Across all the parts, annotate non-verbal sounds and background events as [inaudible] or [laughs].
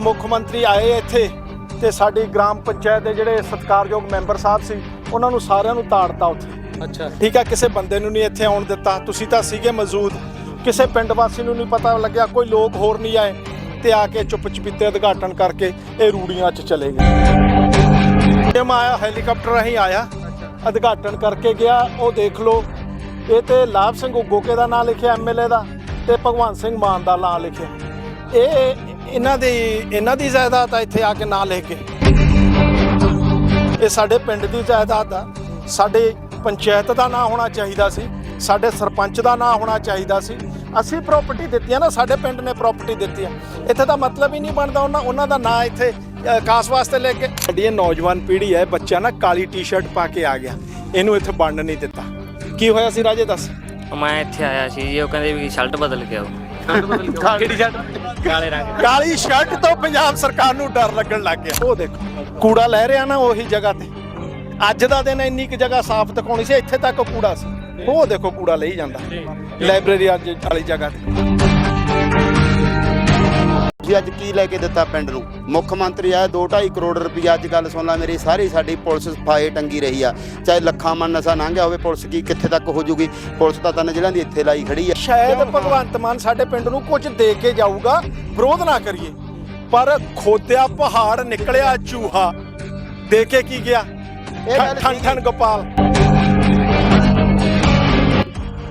ਮੁੱਖ ਮੰਤਰੀ ਆਏ ਇੱਥੇ ਤੇ ਸਾਡੀ ਗ੍ਰਾਮ ਪੰਚਾਇਤ ਦੇ ਜਿਹੜੇ ਸਤਿਕਾਰਯੋਗ ਮੈਂਬਰ ਸਾਹਿਬ ਸੀ ਉਹਨਾਂ ਨੂੰ ਸਾਰਿਆਂ ਨੂੰ ਤਾੜਤਾ ਉੱਥੇ। ਅੱਛਾ। ਠੀਕ ਹੈ ਕਿਸੇ ਬੰਦੇ ਨੂੰ ਨਹੀਂ ਇੱਥੇ ਆਉਣ ਦਿੱਤਾ। ਤੁਸੀਂ ਤਾਂ ਸੀਗੇ ਮੌਜੂਦ। ਕਿਸੇ ਪਿੰਡ ਵਾਸੀ ਨੂੰ ਨਹੀਂ ਪਤਾ ਲੱਗਿਆ ਕੋਈ ਲੋਕ ਹੋਰ ਨਹੀਂ ਆਏ ਤੇ ਆ ਕੇ ਚੁੱਪ ਚਪੀਤੇ ਉਦਘਾਟਨ ਕਰਕੇ ਇਹ ਰੂੜੀਆਂ 'ਚ ਚਲੇ ਗਏ। ਟੀਮ ਆਇਆ ਹੈਲੀਕਾਪਟਰ ਰਾਹੀਂ ਆਇਆ ਉਦਘਾਟਨ ਕਰਕੇ ਗਿਆ ਉਹ ਦੇਖ ਲਓ। ਇਹ ਤੇ ਲਾਭ ਸਿੰਘ ਗੋਕੇ ਦਾ ਨਾਮ ਲਿਖਿਆ ਐਮਐਲਏ ਦਾ ਤੇ ਭਗਵੰਤ ਸਿੰਘ ਮਾਨ ਦਾ ਨਾਮ ਲਿਖਿਆ। ਇਹ ਇਹਨਾਂ ਦੀ ਇਹਨਾਂ ਦੀ ਜਾਇਦਾਦ ਆ ਇੱਥੇ ਆ ਕੇ ਨਾਂ ਲਿਖ ਕੇ। ਇਹ ਸਾਡੇ ਪਿੰਡ ਦੀ ਜਾਇਦਾਦ ਆ। ਸਾਡੇ ਪੰਚਾਇਤ ਦਾ ਨਾਂ ਹੋਣਾ ਚਾਹੀਦਾ ਸੀ। ਸਾਡੇ ਸਰਪੰਚ ਦਾ ਨਾਂ ਹੋਣਾ ਚਾਹੀਦਾ ਸੀ। ਅਸੀਂ ਪ੍ਰਾਪਰਟੀ ਦਿੱਤੀਆਂ ਨਾ ਸਾਡੇ ਪਿੰਡ ਨੇ ਪ੍ਰਾਪਰਟੀ ਦਿੱਤੀ ਆ। ਇੱਥੇ ਤਾਂ ਮਤਲਬ ਹੀ ਨਹੀਂ ਬਣਦਾ ਉਹਨਾਂ ਉਹਨਾਂ ਦਾ ਨਾਂ ਇੱਥੇ ਖਾਸ ਵਾਸਤੇ ਲੈ ਕੇ। ਸਾਡੀ ਇਹ ਨੌਜਵਾਨ ਪੀੜ੍ਹੀ ਹੈ ਬੱਚਾ ਨਾ ਕਾਲੀ ਟੀ-ਸ਼ਰਟ ਪਾ ਕੇ ਆ ਗਿਆ। ਇਹਨੂੰ ਇੱਥੇ ਬਣਨ ਨਹੀਂ ਦਿੱਤਾ। ਕੀ ਹੋਇਆ ਸੀ ਰਾਜੇ ਦੱਸ। ਮੈਂ ਇੱਥੇ ਆਇਆ ਸੀ ਜੀ ਉਹ ਕਹਿੰਦੇ ਵੀ ਸ਼ਰਟ ਬਦਲ ਕੇ ਆਓ ਕਿਹੜੀ ਸ਼ਰਟ ਕਾਲੇ ਰੰਗ ਕਾਲੀ ਸ਼ਰਟ ਤੋਂ ਪੰਜਾਬ ਸਰਕਾਰ ਨੂੰ ਡਰ ਲੱਗਣ ਲੱਗ ਗਿਆ। ਉਹ ਦੇਖੋ ਕੂੜਾ ਲੈ ਰਿਹਾ ਨਾ ਉਹੀ ਜਗ੍ਹਾ ਤੇ। ਅੱਜ ਦਾ ਦਿਨ ਇੰਨੀ ਕੁ ਜਗ੍ਹਾ ਸਾਫ਼ ਦਿਖਾਉਣੀ ਸੀ ਇੱਥੇ ਤੱਕ ਕੂੜਾ ਸੀ। ਉਹ ਦੇਖੋ ਕੂੜਾ ਲਈ ਜਾਂਦਾ। ਲਾਇਬ੍ਰੇਰੀ ਅੱਜ ਵਾਲੀ ਜਗ੍ਹਾ ਤੇ। ਜੀ ਅੱਜ ਕੀ ਲੈ ਕੇ ਦਿੱਤਾ ਪਿੰਡ ਨੂੰ? ਮੁੱਖ ਮੰਤਰੀ ਆਇਆ 2.5 ਕਰੋੜ ਰੁਪਈਆ ਅੱਜ ਗੱਲ ਸੁਣ ਲਾ ਮੇਰੀ ਸਾਰੀ ਸਾਡੀ ਪੁਲਿਸ ਸਫ਼ਾਈ ਟੰਗੀ ਰਹੀ ਆ। ਚਾਹੇ ਲੱਖਾਂ ਮਨ ਨਸ਼ਾ ਲੰਘਿਆ ਹੋਵੇ ਪੁਲਿਸ ਕੀ ਕਿੱਥੇ ਤੱਕ ਹੋ ਜੂਗੀ? ਪੁਲਿਸ ਤਾਂ ਤਿੰਨ ਜ਼ਿਲ੍ਹਿਆਂ ਦੀ ਇੱਥੇ ਲਾਈ ਖੜੀ ਆ। ਸ਼ਾਇਦ ਭਗਵੰਤ ਮਾਨ ਸਾਡੇ ਪਿੰਡ ਨੂੰ ਕੁਝ ਦੇ ਕੇ ਜਾਊਗਾ ਵਿਰੋਧ ਨਾ ਕਰੀਏ। ਪਰ ਖੋਦਿਆ ਪਹਾੜ ਨਿਕਲਿਆ ਚੂਹਾ। ਦੇ ਕੇ ਕੀ ਗਿਆ? ਠਨ ਠਨ ਗੋਪਾਲ।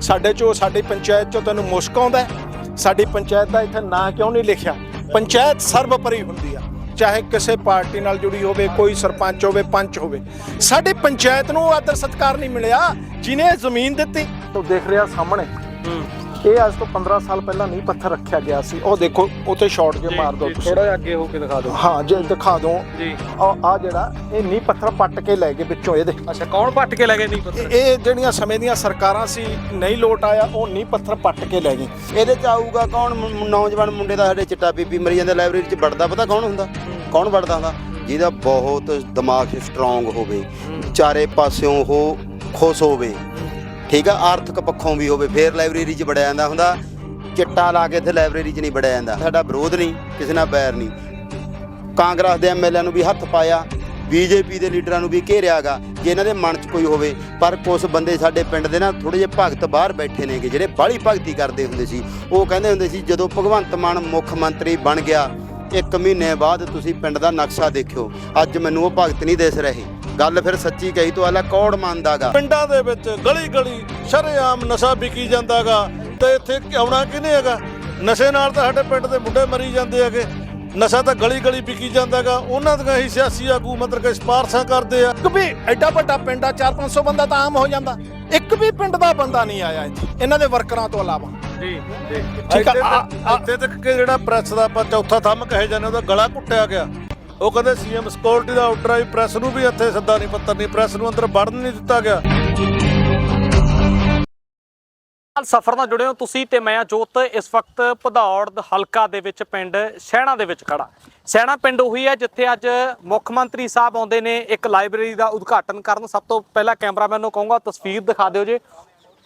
ਸਾਡੇ ਚੋਂ ਸਾਡੀ ਪੰਚਾਇਤ ਚੋਂ ਤੈਨੂੰ ਮੁਸ਼ਕ ਆਉਂਦਾ? ਸਾਡੀ ਪੰਚਾਇਤ ਦਾ ਇੱਥੇ ਨਾਂ ਕਿਉਂ ਨਹੀਂ ਲਿਖਿਆ? ਪੰਚਾਇਤ ਸਰਬਪਰੀ ਹੁੰਦੀ ਆ। ਚਾਹੇ ਕਿਸੇ ਪਾਰਟੀ ਨਾਲ ਜੁੜੀ ਹੋਵੇ ਕੋਈ ਸਰਪੰਚ ਹੋਵੇ ਪੰਚ ਹੋਵੇ। ਸਾਡੀ ਪੰਚਾਇਤ ਨੂੰ ਆਦਰ ਸਤਕਾਰ ਨਹੀਂ ਮਿਲਿਆ ਜਿਨੇ ਜ਼ਮੀਨ ਦਿੱਤੀ। ਤੂੰ ਦੇਖ ਰਿਹਾ ਸਾਹਮਣੇ। ਇਹ ਅੱਜ ਤੋਂ 15 ਸਾਲ ਪਹਿਲਾਂ ਨਹੀਂ ਪੱਥਰ ਰੱਖਿਆ ਗਿਆ ਸੀ। ਉਹ ਦੇਖੋ ਉੱਥੇ ਸ਼ਾਟ ਜੇ ਮਾਰ ਦੋ ਤੁਸੀਂ। ਥੋੜਾ ਜਿਹਾ ਅੱਗੇ ਹੋ ਕੇ ਦਿਖਾ ਦਿਓ। ਹਾਂ ਜੇ ਦਿਖਾ ਦੋ ਜੀ। ਆ ਜਿਹੜਾ ਇਹ ਨੀ ਪੱਥਰ ਪੱਟ ਕੇ ਲੈ ਗਏ ਵਿੱਚੋਂ ਇਹਦੇ। ਅੱਛਾ ਕੌਣ ਪੱਟ ਕੇ ਲੈ ਗਏ ਨਹੀਂ ਪਤਾ ਇਹ- ਜਿਹੜੀਆਂ ਸਮੇਂ ਦੀਆਂ ਸਰਕਾਰਾਂ ਸੀ ਨਹੀਂ ਲੋਟ ਆਇਆ ਉਹ ਨੀ ਪੱਥਰ ਪੱਟ ਕੇ ਲੈ ਗਏ। ਇਹਦੇ ਚ ਆਊਗਾ ਕੌਣ? ਨੌਜਵਾਨ ਮੁੰਡੇ ਦਾ ਸਾਡੇ ਚਿੱਟਾ ਬੀਬੀ ਮਰੀ ਜਾਂਦਾ ਲਾਇਬ੍ਰੇਰੀ ਚ ਵੜਦਾ ਪਤਾ ਕੌਣ ਹੁੰਦਾ? ਕੌਣ ਵੜਦਾ ਹੁੰਦਾ? ਜਿਹਦਾ ਬਹੁਤ ਦਿਮਾਗ ਸਟਰੋਂਗ ਹੋਵੇ ਚਾਰੇ ਪਾਸਿਓਂ ਉਹ ਖੁਸ਼ ਹੋਵੇ। ਠੀਕ ਆ, ਆਰਥਿਕ ਪੱਖੋਂ ਵੀ ਹੋਵੇ, ਫੇਰ ਲਾਇਬ੍ਰੇਰੀ ਚ ਵੜਿਆ ਜਾਂਦਾ ਹੁੰਦਾ। ਚਿੱਟਾ ਲਾ ਕੇ ਇੱਥੇ ਲਾਇਬ੍ਰੇਰੀ ਚ ਨਹੀਂ ਵੜਿਆ ਜਾਂਦਾ। ਸਾਡਾ ਵਿਰੋਧ ਨਹੀਂ, ਕਿਸੇ ਨਾਲ ਬੈਰ ਨਹੀਂ। ਕਾਂਗਰਸ ਦੇ ਐਮਐਲਏ ਨੂੰ ਵੀ ਹੱਥ ਪਾਇਆ ਬੀਜੇਪੀ ਦੇ ਲੀਡਰਾਂ ਨੂੰ ਵੀ ਘੇਰਿਆਗਾ, ਜੇ ਇਹਨਾਂ ਦੇ ਮਨ 'ਚ ਕੋਈ ਹੋਵੇ। ਪਰ ਕੁਝ ਬੰਦੇ ਸਾਡੇ ਪਿੰਡ ਦੇ ਨਾ ਥੋੜੇ ਜਿਹੇ ਭਗਤ ਬਾਹਰ ਬੈਠੇ ਨੇਗੇ, ਜਿਹੜੇ ਬਾਹਲੀ ਭਗਤੀ ਕਰਦੇ ਹੁੰਦੇ ਸੀ। ਉਹ ਕਹਿੰਦੇ ਹੁੰਦੇ ਸੀ, ਜਦੋਂ ਭਗਵੰਤ ਮਾਨ ਮੁੱਖ ਮੰਤਰੀ ਬਣ ਗਿਆ, ਇੱਕ ਮਹੀਨੇ ਬਾਅਦ ਤੁਸੀਂ ਪਿੰਡ ਦਾ ਨਕਸ਼ਾ ਦੇਖਿਓ। ਅੱਜ ਮੈਨੂੰ ਉਹ ਭਗਤ ਨਹੀਂ ਦਿਸ ਰਹੇ। ਗੱਲ ਫਿਰ ਸੱਚੀ ਕਹੀ ਤੋਂ ਆਲਾ ਕੌੜ ਮੰਨਦਾਗਾ? ਪਿੰਡਾਂ ਦੇ ਵਿੱਚ ਗਲੀ ਗਲੀ ਸ਼ਰੇਆਮ ਨਸ਼ਾ ਵਿਕੀ ਜਾਂਦਾਗਾ ਤੇ ਇੱਥੇ ਆਉਣਾ ਕਿਹਨੇ ਹੈਗਾ? ਨਸ਼ੇ ਨਾਲ ਤਾਂ ਸਾਡੇ ਪਿੰਡ ਦੇ ਮੁੰਡੇ ਮਰੀ ਜਾਂਦੇ ਹੈਗੇ। ਨਸ਼ਾ ਤਾਂ ਗਲੀ ਗਲੀ ਵਿਕੀ ਜਾਂਦਾਗਾ। ਉਹਨਾਂ ਦੀਆਂ ਹੀ ਸਿਆਸੀ ਆਗੂ ਮਤਲਬ ਕਿ ਸਿਫਾਰਸ਼ਾਂ ਕਰਦੇ ਆ। ਇੱਕ ਵੀ ਐਡਾ ਵੱਡਾ ਪਿੰਡ ਆ 4-500 ਬੰਦਾ ਤਾਂ ਆਮ ਹੋ ਜਾਂਦਾ। ਇੱਕ ਵੀ ਪਿੰਡ ਦਾ ਬੰਦਾ ਨਹੀਂ ਆਇਆ ਇੱਥੇ ਇਹਨਾਂ ਦੇ ਵਰਕਰਾਂ ਤੋਂ ਇਲਾਵਾ। ਜੀ ਜੀ। ਠੀਕ ਆ, ਇੱਥੇ ਆ- ਤੱਕ- ਜਿਹੜਾ ਪ੍ਰੈਸ ਦਾ ਆਪਾਂ ਚੌਥਾ ਥੰਮ ਕਹੇ ਜਾਂਦੇ ਉਹਦਾ ਗਲਾ ਘੁੱਟਿਆ ਗਿਆ। ਉਹ ਕਹਿੰਦੇ ਸੀਐਮ ਸਿਕਿਉਰਿਟੀ ਦਾ ਆਰਡਰ ਆਈ ਪ੍ਰੈਸ ਨੂੰ ਵੀ ਇੱਥੇ ਸੱਦਾ ਨਹੀਂ, ਪੱਤਰ ਨਹੀਂ ਪ੍ਰੈਸ ਨੂੰ ਅੰਦਰ ਵੜਨ ਨਹੀਂ ਦਿੱਤਾ ਗਿਆ। ਨਾਲ ਸਫ਼ਰ ਨਾਲ ਜੁੜੇ ਹੋ ਤੁਸੀਂ ਤੇ ਮੈਂ ਜੋਤ, ਇਸ ਵਕਤ ਭਦੌੜ ਹਲਕਾ ਦੇ ਵਿੱਚ ਪਿੰਡ ਸਹਿਣਾ ਦੇ ਵਿੱਚ ਖੜਾ। ਸਹਿਣਾ ਪਿੰਡ ਉਹੀ ਹੈ ਜਿੱਥੇ ਅੱਜ ਮੁੱਖ ਮੰਤਰੀ ਸਾਹਿਬ ਆਉਂਦੇ ਨੇ ਇੱਕ ਲਾਇਬ੍ਰੇਰੀ ਦਾ ਉਦਘਾਟਨ ਕਰਨ। ਸਭ ਤੋਂ ਪਹਿਲਾਂ ਕੈਮਰਾਮੈਨ ਨੂੰ ਕਹੂੰਗਾ ਤਸਵੀਰ ਦਿਖਾ ਦਿਓ ਜੇ।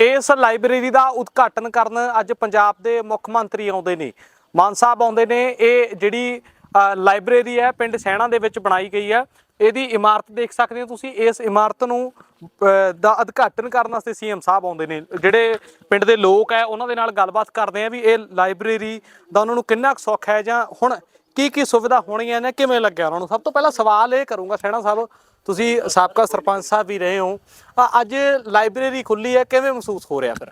ਇਸ ਲਾਇਬ੍ਰੇਰੀ ਦਾ ਉਦਘਾਟਨ ਕਰਨ ਅੱਜ ਪੰਜਾਬ ਦੇ ਮੁੱਖ ਮੰਤਰੀ ਆਉਂਦੇ ਨੇ। ਮਾਨ ਸਾਹਿਬ ਆਉਂਦੇ ਨੇ, ਇਹ ਜਿਹੜੀ ਲਾਇਬ੍ਰੇਰੀ ਹੈ, ਪਿੰਡ ਸਹਿਣਾ ਦੇ ਵਿੱਚ ਬਣਾਈ ਗਈ ਹੈ। ਇਹਦੀ ਇਮਾਰਤ ਦੇਖ ਸਕਦੇ ਹੋ ਤੁਸੀਂ। ਇਸ ਇਮਾਰਤ ਨੂੰ ਦਾ ਉਦਘਾਟਨ ਕਰਨ ਵਾਸਤੇ ਸੀਐਮ ਸਾਹਿਬ ਆਉਂਦੇ ਨੇ। ਜਿਹੜੇ ਪਿੰਡ ਦੇ ਲੋਕ ਹੈ, ਉਹਨਾਂ ਦੇ ਨਾਲ ਗੱਲਬਾਤ ਕਰਦੇ ਆ ਵੀ ਇਹ ਲਾਇਬ੍ਰੇਰੀ ਦਾ ਉਹਨਾਂ ਨੂੰ ਕਿੰਨਾ ਕੁ ਸੁੱਖ ਹੈ ਜਾਂ ਹੁਣ ਕੀ ਕੀ ਸੁਵਿਧਾ ਹੋਣੀਆਂ ਨੇ, ਕਿਵੇਂ ਲੱਗਿਆ ਉਹਨਾਂ ਨੂੰ। ਸਭ ਤੋਂ ਪਹਿਲਾਂ ਸਵਾਲ ਇਹ ਕਰੂੰਗਾ ਸੈਣਾ ਸਾਹਿਬ, ਤੁਸੀਂ ਸਾਬਕਾ ਸਰਪੰਚ ਸਾਹਿਬ ਵੀ ਰਹੇ ਹੋ। ਅੱਜ ਲਾਇਬ੍ਰੇਰੀ ਖੁੱਲੀ ਹੈ, ਕਿਵੇਂ ਮਹਿਸੂਸ ਹੋ ਰਿਹਾ ਫਿਰ?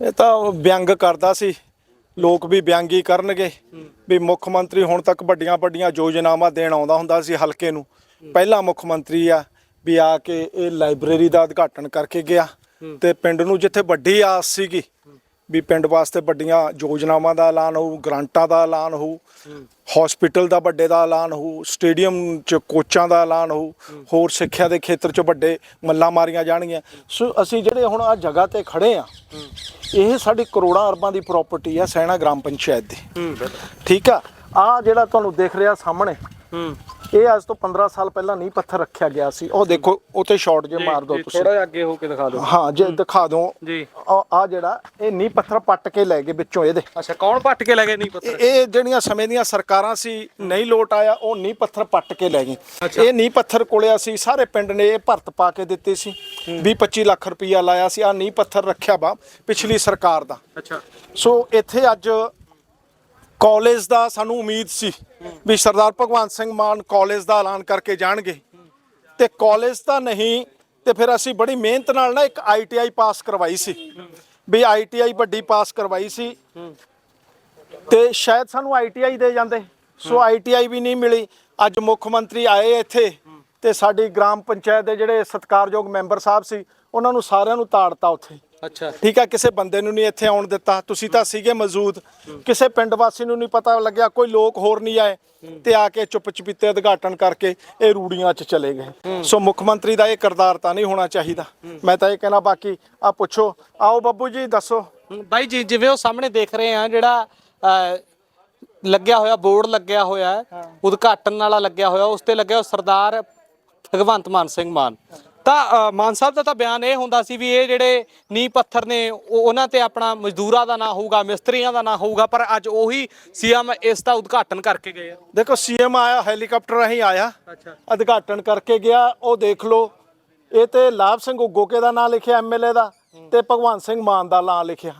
ਇਹ ਤਾਂ ਵਿਅੰਗ ਕਰਦਾ ਸੀ। ਲੋਕ ਵੀ ਵਿਅੰਗ ਕਰਨਗੇ। ਵੀ ਮੁੱਖ ਮੰਤਰੀ ਹੁਣ ਤੱਕ ਵੱਡੀਆਂ ਵੱਡੀਆਂ ਯੋਜਨਾਵਾਂ ਦੇਣ ਆਉਂਦਾ ਹੁੰਦਾ ਸੀ ਹਲਕੇ ਨੂੰ। ਪਹਿਲਾ ਮੁੱਖ ਮੰਤਰੀ ਆ ਵੀ ਆ ਕੇ ਇਹ ਲਾਇਬ੍ਰੇਰੀ ਦਾ ਉਦਘਾਟਨ ਕਰਕੇ ਗਿਆ। ਤੇ ਪਿੰਡ ਨੂੰ ਜਿੱਥੇ ਵੱਡੀ ਆਸ ਸੀਗੀ ਵੀ ਪਿੰਡ ਵਾਸਤੇ ਵੱਡੀਆਂ ਯੋਜਨਾਵਾਂ ਦਾ ਐਲਾਨ ਹੋਊ ਗ੍ਰਾਂਟਾਂ ਦਾ ਐਲਾਨ ਹੋਊ ਹਸਪੀਟਲ ਦਾ ਵੱਡੇ ਦਾ ਐਲਾਨ ਹੋਊ ਸਟੇਡੀਅਮ 'ਚ ਕੋਚਾਂ ਦਾ ਐਲਾਨ ਹੋਊ ਹੋਰ ਸਿੱਖਿਆ ਦੇ ਖੇਤਰ 'ਚ ਵੱਡੇ ਮੱਲਾਂ ਮਾਰੀਆਂ ਜਾਣਗੀਆਂ। ਸੋ ਅਸੀਂ ਜਿਹੜੇ ਹੁਣ ਆ ਜਗ੍ਹਾ ਤੇ ਖੜੇ ਆ ਇਹ ਸਾਡੀ ਕਰੋੜਾਂ ਅਰਬਾਂ ਦੀ ਪ੍ਰਾਪਰਟੀ ਆ ਸੈਣਾ ਗ੍ਰਾਮ ਪੰਚਾਇਤ ਦੀ। ਠੀਕ ਆ? ਆ ਜਿਹੜਾ ਤੁਹਾਨੂੰ ਦਿਖ ਰਿਹਾ ਸਾਹਮਣੇ ਹੂੰ ਇਹ ਅੱਜ ਤੋਂ 15 ਸਾਲ ਪਹਿਲਾਂ ਨਹੀਂ ਪੱਥਰ ਰੱਖਿਆ ਗਿਆ ਸੀ। ਉਹ ਦੇਖੋ ਉਤੇ ਸ਼ਾਟ ਜੇ ਮਾਰ ਦਿਓ ਤੁਸੀਂ। ਥੋੜਾ ਜਿਹਾ ਅੱਗੇ ਹੋ ਕੇ ਦਿਖਾ ਦਿਓ। ਹਾਂ ਜੇ ਦਿਖਾ ਦਿਓ। ਜੀ। ਆ ਜਿਹੜਾ ਇਹ ਨੀ ਪੱਥਰ ਪੱਟ ਕੇ ਲੈ ਗਏ ਵਿੱਚੋਂ ਇਹਦੇ। ਅੱਛਾ ਕੌਣ ਪੱਟ ਕੇ ਲੈ ਗਏ ਨਹੀਂ ਪੱਤਰ ਇਹ ਜਿਹੜੀਆਂ ਸਮੇਂ ਦੀਆਂ ਸਰਕਾਰਾਂ ਸੀ ਨਹੀਂ ਲੋਟ ਆਇਆ ਉਹ ਨੀ ਪੱਥਰ ਪੱਟ ਕੇ ਲੈ ਗਏ। ਇਹ ਨੀ ਪੱਥਰ ਕੋਲੇ ਅਸੀਂ ਸਾਰੇ ਪਿੰਡ ਨੇ ਇਹ ਭਰਤ ਪਾ ਕੇ ਦਿੱਤੇ ਸੀ। 20 25 ਲੱਖ ਰੁਪਈਆ ਲਾਇਆ ਸੀ ਆ ਨੀ ਪੱਥਰ ਰੱਖਿਆ ਵਾ ਪਿਛਲੀ ਸਰਕਾਰ ਦਾ। ਅੱਛਾ। ਸੋ ਇੱਥੇ ਅੱਜ ਕਾਲਜ ਦਾ ਸਾਨੂੰ ਉਮੀਦ ਸੀ ਵੀ ਸਰਦਾਰ ਭਗਵੰਤ ਸਿੰਘ ਮਾਨ ਕਾਲਜ ਦਾ ਐਲਾਨ ਕਰਕੇ ਜਾਣਗੇ। ਤੇ ਕਾਲਜ ਤਾਂ ਨਹੀਂ, ਤੇ ਫਿਰ ਅਸੀਂ ਬੜੀ ਮਿਹਨਤ ਨਾਲ ਨਾ ਇੱਕ ਆਈਟੀਆਈ ਪਾਸ ਕਰਵਾਈ ਸੀ। ਵੀ ਆਈਟੀਆਈ ਵੱਡੀ ਪਾਸ ਕਰਵਾਈ ਸੀ। ਤੇ ਸ਼ਾਇਦ ਸਾਨੂੰ ਆਈਟੀਆਈ ਦੇ ਜਾਂਦੇ। ਸੋ ਆਈਟੀਆਈ ਵੀ ਨਹੀਂ ਮਿਲੀ। ਅੱਜ ਮੁੱਖ ਮੰਤਰੀ ਆਏ ਇੱਥੇ ਤੇ ਸਾਡੀ ਗ੍ਰਾਮ ਪੰਚਾਇਤ ਦੇ ਜਿਹੜੇ ਸਤਿਕਾਰਯੋਗ ਮੈਂਬਰ ਸਾਹਿਬ ਸੀ, ਉਹਨਾਂ ਨੂੰ ਸਾਰਿਆਂ ਨੂੰ ਤਾੜਤਾ ਉੱਥੇ। ਅੱਛਾ। ਠੀਕ ਹੈ ਕਿਸੇ ਬੰਦੇ ਨੂੰ ਨਹੀਂ ਇੱਥੇ ਆਉਣ ਦਿੱਤਾ। ਤੁਸੀਂ ਤਾਂ ਸੀਗੇ ਮੌਜੂਦ। ਕਿਸੇ ਪਿੰਡ ਵਾਸੀ ਨੂੰ ਨਹੀਂ ਪਤਾ ਲੱਗਿਆ ਕੋਈ ਲੋਕ ਹੋਰ ਨਹੀਂ ਆਏ। ਤੇ ਆ ਕੇ ਚੁੱਪ ਚਪੀਤੇ ਉਦਘਾਟਨ ਕਰਕੇ ਇਹ ਰੂੜੀਆਂ 'ਚ ਚਲੇ ਗਏ। ਸੋ ਮੁੱਖ ਮੰਤਰੀ ਦਾ ਇਹ ਕਿਰਦਾਰ ਤਾਂ ਨਹੀਂ ਹੋਣਾ ਚਾਹੀਦਾ। ਮੈਂ ਤਾਂ ਇਹ ਕਹਿਣਾ ਬਾਕੀ ਆ ਪੁੱਛੋ। ਆਓ ਬੱਬੂ ਜੀ ਦੱਸੋ। ਬਾਈ ਜੀ ਜਿਵੇਂ ਉਹ ਸਾਹਮਣੇ ਦੇਖ ਰਹੇ ਆ ਜਿਹੜਾ ਲੱਗਿਆ ਹੋਇਆ ਬੋਰਡ ਲੱਗਿਆ ਹੋਇਆ ਉਦਘਾਟਨ ਵਾਲਾ ਲੱਗਿਆ ਹੋਇਆ ਉਸ ਤੇ ਲੱਗਿਆ ਸਰਦਾਰ ਭਗਵੰਤ ਮਾਨ ਸਿੰਘ ਮਾਨ। ਤਾਂ ਮਾਨ ਸਾਹਿਬ ਦਾ ਤਾਂ ਬਿਆਨ ਇਹ ਹੁੰਦਾ ਸੀ ਵੀ ਇਹ ਜਿਹੜੇ ਨੀਂਹ ਪੱਥਰ ਨੇ ਉਹ- ਉਹਨਾਂ ਤੇ ਆਪਣਾ ਮਜ਼ਦੂਰਾਂ ਦਾ ਨਾਂ ਹੋਊਗਾ ਮਿਸਤਰੀਆਂ ਦਾ ਨਾਂ ਹੋਊਗਾ ਪਰ ਅੱਜ ਉਹੀ ਸੀਐਮ ਇਸ ਦਾ ਉਦਘਾਟਨ ਕਰਕੇ ਗਏ ਆ। ਦੇਖੋ ਸੀਐਮ ਆਇਆ ਹੈਲੀਕਾਪਟਰ ਰਾਹੀਂ ਆਇਆ ਅੱਛਾ। ਉਦਘਾਟਨ ਕਰਕੇ ਗਿਆ ਉਹ ਦੇਖ ਲਓ। ਇਹ ਤੇ ਲਾਭ ਸਿੰਘ ਉਗੋਕੇ ਦਾ ਨਾਮ ਲਿਖਿਆ ਐਮਐਲਏ ਦਾ ਤੇ ਭਗਵੰਤ ਸਿੰਘ ਮਾਨ ਦਾ ਨਾਮ ਲਿਖਿਆ।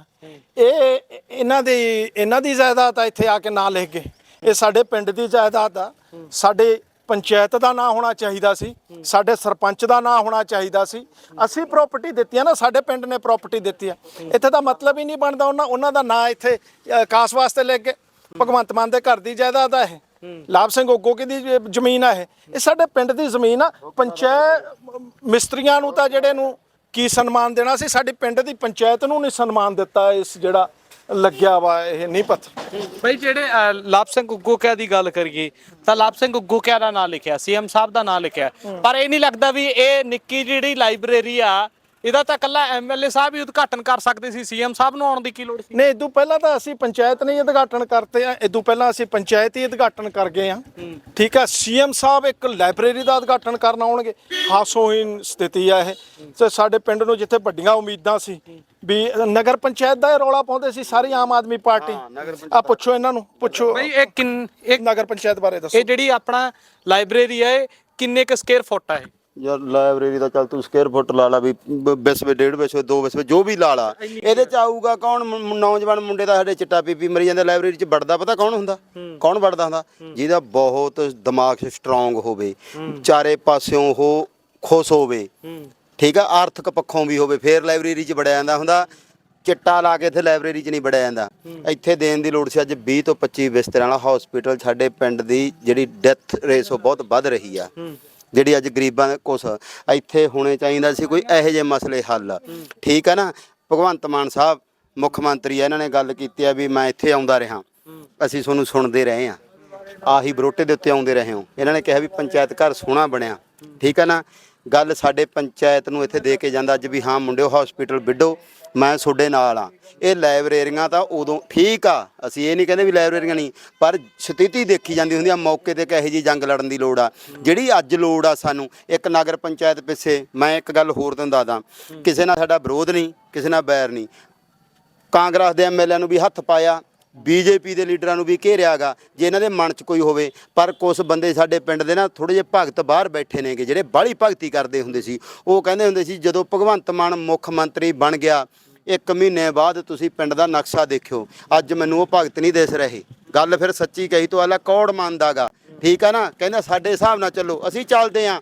ਇਹ ਇਹਨਾਂ ਦੀ ਇਹਨਾਂ ਦੀ ਜਾਇਦਾਦ ਆ ਇੱਥੇ ਆ ਕੇ ਨਾਂ ਲਿਖ ਗਏ ਇਹ ਸਾਡੇ ਪਿੰਡ ਦੀ ਜਾਇਦਾਦ ਆ। ਸਾਡੇ ਪੰਚਾਇਤ ਦਾ ਨਾਂ ਹੋਣਾ ਚਾਹੀਦਾ ਸੀ ਸਾਡੇ ਸਰਪੰਚ ਦਾ ਨਾਂ ਹੋਣਾ ਚਾਹੀਦਾ ਸੀ। ਅਸੀਂ ਪ੍ਰਾਪਰਟੀ ਦਿੱਤੀ ਆ ਨਾ ਸਾਡੇ ਪਿੰਡ ਨੇ ਪ੍ਰਾਪਰਟੀ ਦਿੱਤੀ ਆ। ਇੱਥੇ ਦਾ ਮਤਲਬ ਹੀ ਨਹੀਂ ਬਣਦਾ ਉਹਨਾਂ ਉਹਨਾਂ ਦਾ ਨਾਂ ਇੱਥੇ ਕਾਸ ਵਾਸਤੇ ਲਿਖ ਗਏ ਭਗਵੰਤ ਮਾਨ ਦੇ ਘਰ ਦੀ ਜਾਇਦਾਦ ਆ ਇਹ। ਲਾਭ ਸਿੰਘ ਉਗੋਕੇ ਦੀ ਜ- ਜ਼ਮੀਨ ਆ ਇਹ? ਇਹ ਸਾਡੇ ਪਿੰਡ ਦੀ ਜ਼ਮੀਨ ਆ। ਪੰਚਾਇਤ ਮਿਸਤਰੀਆਂ ਨੂੰ ਤਾਂ ਜਿਹੜੇ ਨੂੰ ਕੀ ਸਨਮਾਨ ਦੇਣਾ ਸੀ ਸਾਡੇ ਪਿੰਡ ਦੀ ਪੰਚਾਇਤ ਨੂੰ ਨਹੀਂ ਸਨਮਾਨ ਦਿੱਤਾ ਇਸ ਜਿਹੜਾ ਲੱਗਿਆ ਵਾ ਇਹ ਨਹੀਂ ਪੱਥਰ ਬਈ ਜਿਹੜੇ ਅਹ, ਲਾਭ ਸਿੰਘ ਗੁੱਗੋਕਿਆ ਦੀ ਗੱਲ ਕਰੀਏ ਤਾਂ ਲਾਭ ਸਿੰਘ ਗੁੱਗੋਕਿਆ ਦਾ ਨਾਂ ਲਿਖਿਆ? ਸੀਐਮ ਸਾਹਿਬ ਦਾ ਨਾਂ ਲਿਖਿਆ। ਪਰ ਇਹ ਨਹੀਂ ਲੱਗਦਾ ਵੀ ਇਹ ਨਿੱਕੀ ਜਿਹੜੀ ਲਾਇਬ੍ਰੇਰੀ ਆ ਇਹਦਾ ਤਾਂ ਕੱਲਾ ਐਮਐਲਏ ਸਾਹਿਬ ਹੀ ਉਦਘਾਟਨ ਕਰ ਸਕਦੇ ਸੀ ਸੀਐਮ ਸਾਹਿਬ ਨੂੰ ਆਉਣ ਦੀ ਕੀ ਲੋੜ ਸੀ? ਨਹੀਂ ਇਦੋਂ ਪਹਿਲਾਂ ਤਾਂ ਅਸੀਂ ਪੰਚਾਇਤ ਨੇ ਹੀ ਉਦਘਾਟਨ ਕਰਤੇ ਆ ਇਦੋਂ ਪਹਿਲਾਂ ਅਸੀਂ ਪੰਚਾਇਤ ਹੀ ਉਦਘਾਟਨ ਕਰ ਗਏ ਆ। ਠੀਕ ਆ ਸੀਐਮ ਸਾਹਿਬ ਇੱਕ ਲਾਇਬ੍ਰੇਰੀ ਦਾ ਉਦਘਾਟਨ ਕਰਨ ਆਉਣਗੇ ਹਾਸੋਹੀਨ ਸਥਿਤੀ ਆ ਇਹ। ਤੇ ਸਾਡੇ ਪਿੰਡ ਨੂੰ ਜਿੱਥੇ ਵੱਡੀਆਂ ਉਮੀਦਾਂ ਸੀ ਵੀ ਨਗਰ ਪੰਚਾਇਤ ਦਾ ਇਹ ਰੌਲਾ ਪਾਉਂਦੇ ਸੀ ਸਾਰੀ ਆਮ ਆਦਮੀ ਪਾਰਟੀ। ਆ ਪੁੱਛੋ ਇਹਨਾਂ ਨੂੰ ਪੁੱਛੋ। ਬਈ ਇਹ ਕਿੰਨ ਇਹ ਨਗਰ ਪੰਚਾਇਤ ਬਾਰੇ ਦੱਸੋ। ਇਹ ਜਿਹੜੀ ਆਪਣਾ ਲਾਇਬ੍ਰੇਰੀ ਹੈ ਇਹ ਕਿੰਨੇ ਕ ਸਕੁਅਰ ਫੁੱਟ ਹੈ ਯਾਰ ਲਾਇਬ੍ਰੇਰੀ ਦਾ ਚੱਲ ਤੂੰ ਸਕੁਅਰ ਫੁੱਟ ਲਾ ਲਾ ਵੀ ਬ- ਵਿਸਵੇ ਡੇਢ ਵਿਸਵੇ ਦੋ ਵਿਸਵੇ ਜੋ ਵੀ ਲਾ ਲਾ। ਇਹਦੇ ਚ ਆਊਗਾ ਕੌਣ ਮ- ਨੌਜਵਾਨ ਮੁੰਡੇ ਦਾ ਸਾਡੇ ਚਿੱਟਾ ਪੀਪੀ ਮਰੀ ਜਾਂਦਾ ਲਾਇਬ੍ਰੇਰੀ ਚ ਵੜਦਾ ਪਤਾ ਕੌਣ ਹੁੰਦਾ? ਕੌਣ ਵੜਦਾ ਹੁੰਦਾ? ਜਿਹਦਾ ਬਹੁਤ ਦਿਮਾਗ ਸਟਰੋਂਗ ਹੋਵੇ ਚਾਰੇ ਪਾਸਿਓਂ ਉਹ ਖੁਸ਼ ਹੋਵੇ ਠੀਕ ਆ? ਆਰਥਿਕ ਪੱਖੋਂ ਵੀ ਹੋਵੇ ਫੇਰ ਲਾਇਬ੍ਰੇਰੀ ਚ ਵੜਿਆ ਜਾਂਦਾ ਹੁੰਦਾ। ਚਿੱਟਾ ਲਾ ਕੇ ਇੱਥੇ ਲਾਇਬ੍ਰੇਰੀ 'ਚ ਨਹੀਂ ਵੜਿਆ ਜਾਂਦਾ। ਇੱਥੇ ਦੇਣ ਦੀ ਲੋੜ ਸੀ ਅੱਜ 20 ਤੋਂ 25 ਬਿਸਤਰਿਆਂ ਵਾਲਾ ਹਸਪੀਟਲ ਸਾਡੇ ਪਿੰਡ ਦੀ ਜਿਹੜੀ ਡੈਥ ਰੇਸ ਉਹ ਬਹੁਤ ਵੱਧ ਰਹੀ ਆ। ਜਿਹੜੀ ਅੱਜ ਗਰੀਬਾਂ ਦੇ ਕੁਛ ਇੱਥੇ ਹੋਣੇ ਚਾਹੀਦਾ ਸੀ, ਕੋਈ ਇਹੋ ਜਿਹੇ ਮਸਲੇ ਹੱਲ। ਠੀਕ ਹੈ ਨਾ? ਭਗਵੰਤ ਮਾਨ ਸਾਹਿਬ, ਮੁੱਖ ਮੰਤਰੀ ਆ, ਇਹਨਾਂ ਨੇ ਗੱਲ ਕੀਤੀ ਆ ਵੀ ਮੈਂ ਇੱਥੇ ਆਉਂਦਾ ਰਿਹਾ। ਅਸੀਂ ਤੁਹਾਨੂੰ ਸੁਣਦੇ ਰਹੇ ਆ। ਆਹੀ ਬਰੋਟੇ ਦੇ ਉੱਤੇ ਆਉਂਦੇ ਰਹੇ ਹੋ। ਇਹਨਾਂ ਨੇ ਕਿਹਾ ਵੀ ਪੰਚਾਇਤ ਘਰ ਸੋਹਣਾ ਬਣਿਆ। ਠੀਕ ਹੈ ਨਾ? ਗੱਲ ਸਾਡੇ ਪੰਚਾਇਤ ਨੂੰ ਇੱਥੇ ਦੇ ਕੇ ਜਾਂਦਾ, ਅੱਜ ਵੀ ਹਾਂ ਮੁੰਡਿਓ ਹਸਪੀਟਲ ਵਿੱਢੋ। ਮੈਂ ਤੁਹਾਡੇ ਨਾਲ ਆ। ਇਹ ਲਾਇਬ੍ਰੇਰੀਆਂ ਤਾਂ ਉਦੋਂ ਠੀਕ ਆ। ਅਸੀਂ ਇਹ ਨਹੀਂ ਕਹਿੰਦੇ ਵੀ ਲਾਇਬ੍ਰੇਰੀਆਂ ਨਹੀਂ, ਪਰ ਸਥਿਤੀ ਦੇਖੀ ਜਾਂਦੀ ਹੁੰਦੀ ਆ, ਮੌਕੇ ਤੇ ਕਿਹੋ ਜੀ ਜੰਗ ਲੜਨ ਦੀ ਲੋੜ ਆ। ਜਿਹੜੀ ਅੱਜ ਲੋੜ ਆ ਸਾਨੂੰ, ਇੱਕ ਨਗਰ ਪੰਚਾਇਤ ਪਿੱਛੇ ਮੈਂ ਇੱਕ ਗੱਲ ਹੋਰ ਤੁਹਾਨੂੰ ਦੱਸਦਾ। ਕਿਸੇ ਨਾਲ ਸਾਡਾ ਵਿਰੋਧ ਨਹੀਂ, ਕਿਸੇ ਨਾਲ ਬੈਰ ਨਹੀਂ। ਕਾਂਗਰਸ ਦੇ ਐਮਐਲਏ ਨੂੰ ਵੀ ਹੱਥ ਪਾਇਆ ਬੀਜੇਪੀ ਦੇ ਲੀਡਰਾਂ ਨੂੰ ਵੀ ਘੇਰਿਆਗਾ, ਜੇ ਇਹਨਾਂ ਦੇ ਮਨ 'ਚ ਕੋਈ ਹੋਵੇ। ਪਰ ਕੁਝ ਬੰਦੇ ਸਾਡੇ ਪਿੰਡ ਦੇ ਨਾ ਥੋੜੇ ਜਿਹੇ ਭਗਤ ਬਾਹਰ ਬੈਠੇ ਨੇਗੇ, ਜਿਹੜੇ ਬਾਹਲੀ ਭਗਤੀ ਕਰਦੇ ਹੁੰਦੇ ਸੀ। ਉਹ ਕਹਿੰਦੇ ਹੁੰਦੇ ਸੀ, ਜਦੋਂ ਭਗਵੰਤ ਮਾਨ ਮੁੱਖ ਮੰਤਰੀ ਬਣ ਗਿਆ, ਇੱਕ ਮਹੀਨੇ ਬਾਅਦ ਤੁਸੀਂ ਪਿੰਡ ਦਾ ਨਕਸ਼ਾ ਦੇਖਿਓ। ਅੱਜ ਮੈਨੂੰ ਉਹ ਭਗਤ ਨਹੀਂ ਦਿਸ ਰਹੇ। ਗੱਲ ਫਿਰ ਸੱਚੀ ਕਹੀ ਤੋਂ ਆਲਾ ਕੌੜ ਮੰਨਦਾਗਾ। ਠੀਕ ਆ ਨਾ? ਕਹਿੰਦਾ ਸਾਡੇ ਹਿਸਾਬ ਨਾਲ ਚੱਲੋ, ਅਸੀਂ ਚੱਲਦੇ ਆਂ।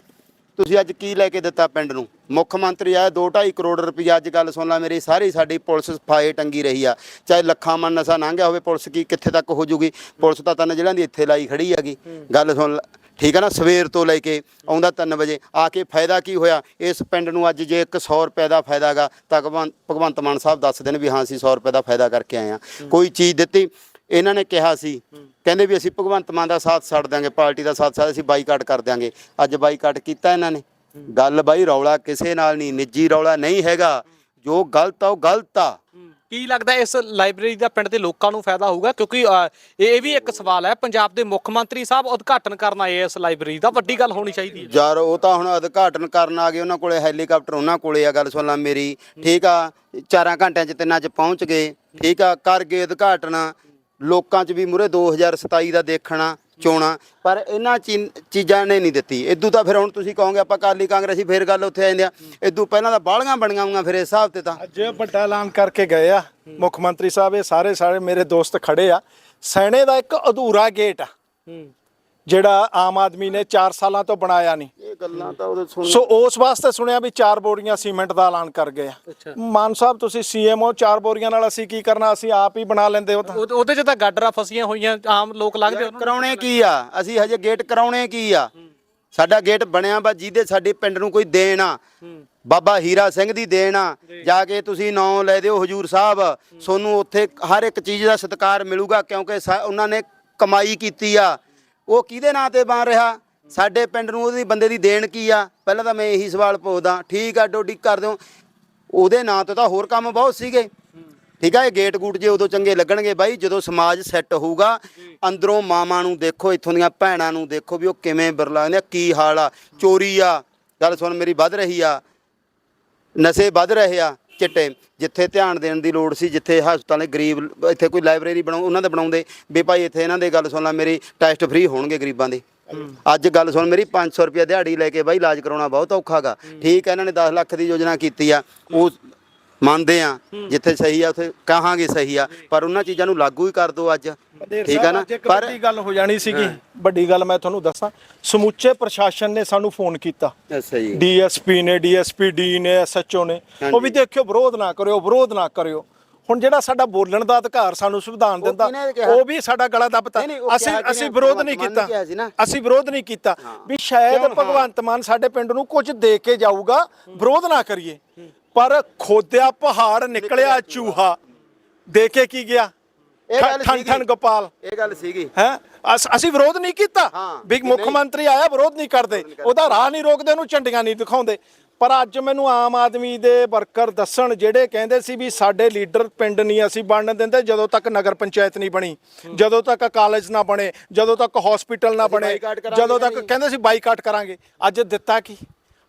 ਤੁਸੀਂ ਅੱਜ ਕੀ ਲੈ ਕੇ ਦਿੱਤਾ ਪਿੰਡ ਨੂੰ? ਮੁੱਖ ਮੰਤਰੀ ਆਇਆ 2.5 ਕਰੋੜ ਰੁਪਈਆ ਅੱਜ ਗੱਲ ਸੁਣ ਲਾ ਮੇਰੀ ਸਾਰੀ ਸਾਡੀ ਪੁਲਿਸ ਫਾਏ ਟੰਗੀ ਰਹੀ ਆ। ਚਾਹੇ ਲੱਖਾਂ ਮਨ ਨਸ਼ਾ ਲੰਘਿਆ ਹੋਵੇ ਪੁਲਿਸ ਕੀ ਕਿੱਥੇ ਤੱਕ ਹੋ ਜੂਗੀ? ਪੁਲਿਸ ਤਾਂ ਤਨ ਜਿਹੜਾਂ ਦੀ ਇੱਥੇ ਲਾਈ ਖੜੀ ਹੈਗੀ। ਗੱਲ ਸੁਣ ਲੈ, ਠੀਕ ਹੈ ਨਾ ਸਵੇਰ ਤੋਂ ਲੈ ਕੇ ਆਉਂਦਾ 3 ਵਜੇ ਆ ਕੇ ਫਾਇਦਾ ਕੀ ਹੋਇਆ? ਇਸ ਪਿੰਡ ਨੂੰ ਅੱਜ ਜੇ ਇੱਕ 100 ਰੁਪਏ ਦਾ ਫਾਇਦਾ ਹੈਗਾ ਤਾਂ ਭਗਵੰਤ ਭਗਵੰਤ ਮਾਨ ਸਾਹਿਬ ਦੱਸ ਦੇਣ ਵੀ ਹਾਂ ਅਸੀਂ 100 ਰੁਪਏ ਦਾ ਫਾਇਦਾ ਕਰਕੇ ਆਏ ਆ। ਕੋਈ ਚੀਜ਼ ਦਿੱਤੀ? ਇਹਨਾਂ ਨੇ ਕਿਹਾ ਸੀ ਕਹਿੰਦੇ ਵੀ ਅਸੀਂ ਭਗਵੰਤ ਮਾਨ ਦਾ ਸਾਥ ਛੱਡ ਦਿਆਂਗੇ ਪਾਰਟੀ ਦਾ ਸਾਥ ਛੱਡ ਅਸੀਂ ਬਾਈਕਾਟ ਕਰ ਦਿਆਂਗੇ। ਅੱਜ ਬਾਈਕਾਟ ਕੀਤਾ ਇਹਨਾਂ ਨੇ। ਗੱਲ ਬਾਈ ਰੌਲਾ ਕਿਸੇ ਨਾਲ ਨਹੀਂ ਨਿੱਜੀ ਰੌਲਾ ਨਹੀਂ ਹੈਗਾ। ਜੋ ਗਲਤ ਆ ਉਹ ਗਲਤ ਆ। ਕੀ ਲੱਗਦਾ ਇਸ ਲਾਇਬ੍ਰੇਰੀ ਦਾ ਪਿੰਡ ਦੇ ਲੋਕਾਂ ਨੂੰ ਫਾਇਦਾ ਹੋਊਗਾ? ਕਿਉਂਕਿ ਇਹ ਵੀ ਇੱਕ ਸਵਾਲ ਹੈ। ਪੰਜਾਬ ਦੇ ਮੁੱਖ ਮੰਤਰੀ ਸਾਹਿਬ ਉਦਘਾਟਨ ਕਰਨ ਆਏ ਇਸ ਲਾਇਬ੍ਰੇਰੀ ਦਾ। ਵੱਡੀ ਗੱਲ ਹੋਣੀ ਚਾਹੀਦੀ ਹੈ। ਯਾਰ ਉਹ ਤਾਂ ਹੁਣ ਉਦਘਾਟਨ ਕਰਨ ਆ ਗਏ। ਉਹਨਾਂ ਕੋਲੇ ਹੈਲੀਕਾਪਟਰ ਉਹਨਾਂ ਕੋਲੇ ਆ। ਗੱਲ ਸੁਣ ਲਾ ਮੇਰੀ। ਠੀਕ ਆ? ਚਾਰਾਂ ਘੰਟਿਆਂ ਚ ਤਿੰਨਾਂ ਚ ਪਹੁੰਚ ਗਏ। ਠੀਕ ਆ? ਕਰ ਗਏ ਉਦਘਾਟਨ। ਲੋਕਾਂ ਚ ਵੀ ਮੂਰੇ 2027 ਦਾ ਦੇਖਣਾ। ਚੋਣਾ ਪਰ ਇਹਨਾਂ ਚੀਜ਼ਾਂ ਨੇ ਨਹੀਂ ਦਿੱਤੀ। ਇਦੋਂ ਤਾਂ ਫਿਰ ਹੁਣ ਤੁਸੀਂ ਕਹੋਗੇ ਆਪਾਂ ਕਾਲੀ ਕਾਂਗਰਸੀ ਫੇਰ ਗੱਲ ਉੱਥੇ ਆ ਜਾਂਦੇ ਆ। ਇਦੋਂ ਪਹਿਲਾਂ ਤਾਂ ਬਾਲੀਆਂ ਬਣੀਆਂ ਹੋਈਆਂ ਫਿਰ ਇਸ ਹਿਸਾਬ ਤੇ ਤਾਂ। ਅੱਜ ਵੱਡਾ ਐਲਾਨ ਕਰਕੇ ਗਏ ਆ। ਮੁੱਖ ਮੰਤਰੀ ਸਾਹਿਬ ਇਹ ਸਾਰੇ ਸਾਰੇ ਮੇਰੇ ਦੋਸਤ ਖੜੇ ਆ। ਸੈਣੇ ਦਾ ਇੱਕ ਅਧੂਰਾ ਗੇਟ ਆ। ਜਿਹੜਾ ਆਮ ਆਦਮੀ ਨੇ 4 ਸਾਲਾਂ ਤੋਂ ਬਣਾਇਆ ਨਹੀਂ। ਇਹ ਗੱਲਾਂ ਤਾਂ ਉਹਦੇ ਸੁਣ ਸੋ ਉਸ ਵਾਸਤੇ ਸੁਣਿਆ ਵੀ ਚਾਰ ਬੋਰੀਆਂ ਸੀਮੈਂਟ ਦਾ ਐਲਾਨ ਕਰ ਗਏ ਆ। ਮਾਨ ਸਾਹਿਬ ਤੁਸੀਂ ਸੀਐਮਓ ਚਾਰ ਬੋਰੀਆਂ ਨਾਲ ਅਸੀਂ ਕੀ ਕਰਨਾ? ਅਸੀਂ ਆਪ ਹੀ ਬਣਾ ਲੈਂਦੇ ਉਹ ਤਾਂ। ਉਹਦੇ 'ਚ ਤਾਂ ਗਾਡਰਾਂ ਫਸੀਆਂ ਹੋਈਆਂ ਆਮ ਲੋਕ ਲੱਗਦੇ ਉਹਨਾਂ। ਕਰਾਉਣੇ ਕੀ ਆ? ਅਸੀਂ ਹਜੇ ਗੇਟ ਕਰਾਉਣੇ ਕੀ ਆ? ਸਾਡਾ ਗੇਟ ਬਣਿਆ ਵਾ ਜਿਹਦੇ ਸਾਡੇ ਪਿੰਡ ਨੂੰ ਕੋਈ ਦੇਣ ਆ। ਬਾਬਾ ਹੀਰਾ ਸਿੰਘ ਦੀ ਦੇਣ ਆ। ਜਾ। ਕੇ ਤੁਸੀਂ ਨਾਂ ਲੈ ਦਿਓ ਹਜੂਰ ਸਾਹਿਬ। ਸੋਨੂੰ ਉੱਥੇ ਹਰ ਇੱਕ ਚੀਜ਼ ਦਾ ਸਤਿਕਾਰ ਮਿਲੂਗਾ ਕਿਉਂਕਿ ਉਹਨਾਂ ਨੇ ਕਮਾਈ ਕੀਤੀ ਆ। ਉਹ ਕਿਹਦੇ ਨਾਂ ਤੇ ਬਣ ਰਿਹਾ? ਸਾਡੇ ਪਿੰਡ ਨੂੰ ਉਹਦੀ ਬੰਦੇ ਦੀ ਦੇਣ ਕੀ ਆ? ਪਹਿਲਾਂ ਤਾਂ ਮੈਂ ਇਹੀ ਸਵਾਲ ਪੁੱਛਦਾ, ਠੀਕ ਆ, ਡੋਡੀ ਕਰ ਦਿਓ ਉਹਦੇ ਨਾਂ ਤੋਂ ਤਾਂ ਹੋਰ ਕੰਮ ਬਹੁਤ ਸੀਗੇ। ਠੀਕ ਆ, ਇਹ ਗੇਟ ਗੂਟ ਜੇ ਉਦੋਂ ਚੰਗੇ ਲੱਗਣਗੇ ਬਾਈ, ਜਦੋਂ ਸਮਾਜ ਸੈੱਟ ਹੋਊਗਾ, ਅੰਦਰੋਂ ਮਾਵਾਂ ਨੂੰ ਦੇਖੋ, ਇੱਥੋਂ ਦੀਆਂ ਭੈਣਾਂ ਨੂੰ ਦੇਖੋ ਵੀ ਉਹ ਕਿਵੇਂ ਬਰਲਾਉਂਦੇ ਕੀ ਹਾਲ ਆ, ਚੋਰੀ ਆ। ਗੱਲ ਸੁਣ, ਮੇਰੀ ਵੱਧ ਰਹੀ ਆ। ਨਸ਼ੇ ਵੱਧ ਰਹੇ ਆ। ਚਿੱਟੇ ਜਿੱਥੇ ਧਿਆਨ ਦੇਣ ਦੀ ਲੋੜ ਸੀ ਜਿੱਥੇ ਹਸਪਤਾਲੇ ਗਰੀਬ ਇੱਥੇ ਕੋਈ ਲਾਇਬ੍ਰੇਰੀ ਬਣਾਉ ਉਹਨਾਂ ਦੇ ਬਣਾਉਂਦੇ। ਵੀ ਭਾਈ ਇੱਥੇ ਇਹਨਾਂ ਦੇ ਗੱਲ ਸੁਣ ਲੈ ਮੇਰੀ ਟੈਸਟ ਫ੍ਰੀ ਹੋਣਗੇ ਗਰੀਬਾਂ ਦੇ। ਅੱਜ ਗੱਲ ਸੁਣ ਮੇਰੀ 500 ਰੁਪਏ ਦਿਹਾੜੀ ਲੈ ਕੇ ਬਾਈ ਇਲਾਜ ਕਰਾਉਣਾ ਬਹੁਤ ਔਖਾਗਾ ਠੀਕ ਹੈ ਇਹਨਾਂ ਨੇ 10 ਲੱਖ ਦੀ ਯੋਜਨਾ ਕੀਤੀ ਆ। ਉਹ ਮੰਨਦੇ ਆ ਜਿੱਥੇ ਸਹੀ ਆ ਉੱਥੇ ਕਹਾਂਗੇ ਸਹੀ ਆ ਪਰ ਉਹਨਾਂ ਚੀਜ਼ਾਂ ਨੂੰ ਲਾਗੂ ਹੀ ਕਰ ਦਿਓ ਅੱਜ। ਠੀਕ ਆ ਨਾ? ਪਰ ਵੱਡੀ ਗੱਲ ਹੋ ਜਾਣੀ ਸੀਗੀ। ਵੱਡੀ ਗੱਲ ਮੈਂ ਤੁਹਾਨੂੰ ਦੱਸਾਂ ਸਮੁੱਚੇ ਪ੍ਰਸ਼ਾਸਨ ਨੇ ਸਾਨੂੰ ਫੋਨ ਕੀਤਾ। ਅੱਛਾ ਜੀ। ਡੀਐਸਪੀ ਨੇ ਡੀਐਸਪੀ ਡੀ ਨੇ ਐਸਐਚਓ ਨੇ। ਉਹ ਵੀ ਦੇਖਿਓ ਵਿਰੋਧ ਨਾ ਕਰਿਓ ਵਿਰੋਧ ਨਾ ਕਰਿਓ। ਹੁਣ ਜਿਹੜਾ ਸਾਡਾ ਬੋਲਣ ਦਾ ਅਧਿਕਾਰ ਸਾਨੂੰ ਸੰਵਿਧਾਨ ਦਿੰਦਾ? ਉਹ ਵੀ ਸਾਡਾ ਗਲਾ ਦੱਬਤਾ। ਅਸੀਂ? ਅਸੀਂ ਵਿਰੋਧ ਨਹੀਂ ਕੀਤਾ। ਅਸੀਂ ਵਿਰੋਧ ਨਹੀਂ ਕੀਤਾ। ਵੀ ਸ਼ਾਇਦ ਭਗਵੰਤ ਮਾਨ ਸਾਡੇ ਪਿੰਡ ਨੂੰ ਕੁਝ ਦੇ ਕੇ ਜਾਊਗਾ ਵਿਰੋਧ ਨਾ ਕਰੀਏ। ਪਰ ਖੋਦਿਆ ਪਹਾੜ ਨਿਕਲਿਆ ਚੂਹਾ। ਦੇ ਕੇ ਕੀ ਗਿਆ? ਇਹ ਗੱਲ ਸੀਗੀ। ਠਨ ਗੋਪਾਲ। ਇਹ ਗੱਲ ਸੀਗੀ। ਹੈ? ਅਸੀਂ ਵਿਰੋਧ ਨਹੀਂ ਕੀਤਾ। ਵੀ ਮੁੱਖ। ਮੰਤਰੀ ਆਇਆ ਵਿਰੋਧ ਨਹੀਂ ਕਰਦੇ। ਉਹਦਾ ਰਾਹ ਨਹੀਂ ਰੋਕਦੇ ਉਹਨੂੰ ਝੰਡੀਆਂ ਨਹੀਂ ਦਿਖਾਉਂਦੇ। ਪਰ ਅੱਜ ਮੈਨੂੰ ਆਮ ਆਦਮੀ ਦੇ ਵਰਕਰ ਦੱਸਣ ਜਿਹੜੇ ਕਹਿੰਦੇ ਸੀ ਵੀ ਸਾਡੇ ਲੀਡਰ ਪਿੰਡ ਨਹੀਂ ਅਸੀਂ ਬਣਨ ਦਿੰਦੇ ਜਦੋਂ ਤੱਕ ਨਗਰ ਪੰਚਾਇਤ ਨਹੀਂ ਬਣੀ ਜਦੋਂ ਤੱਕ ਕਾਲਜ ਨਾ ਬਣੇ ਜਦੋਂ ਤੱਕ ਹਸਪੀਟਲ ਨਾ ਬਣੇ ਜਦੋਂ ਤੱਕ। ਕਹਿੰਦੇ ਸੀ ਬਾਈਕਾਟ ਕਰਾਂਗੇ। ਅੱਜ ਦਿੱਤਾ ਕੀ?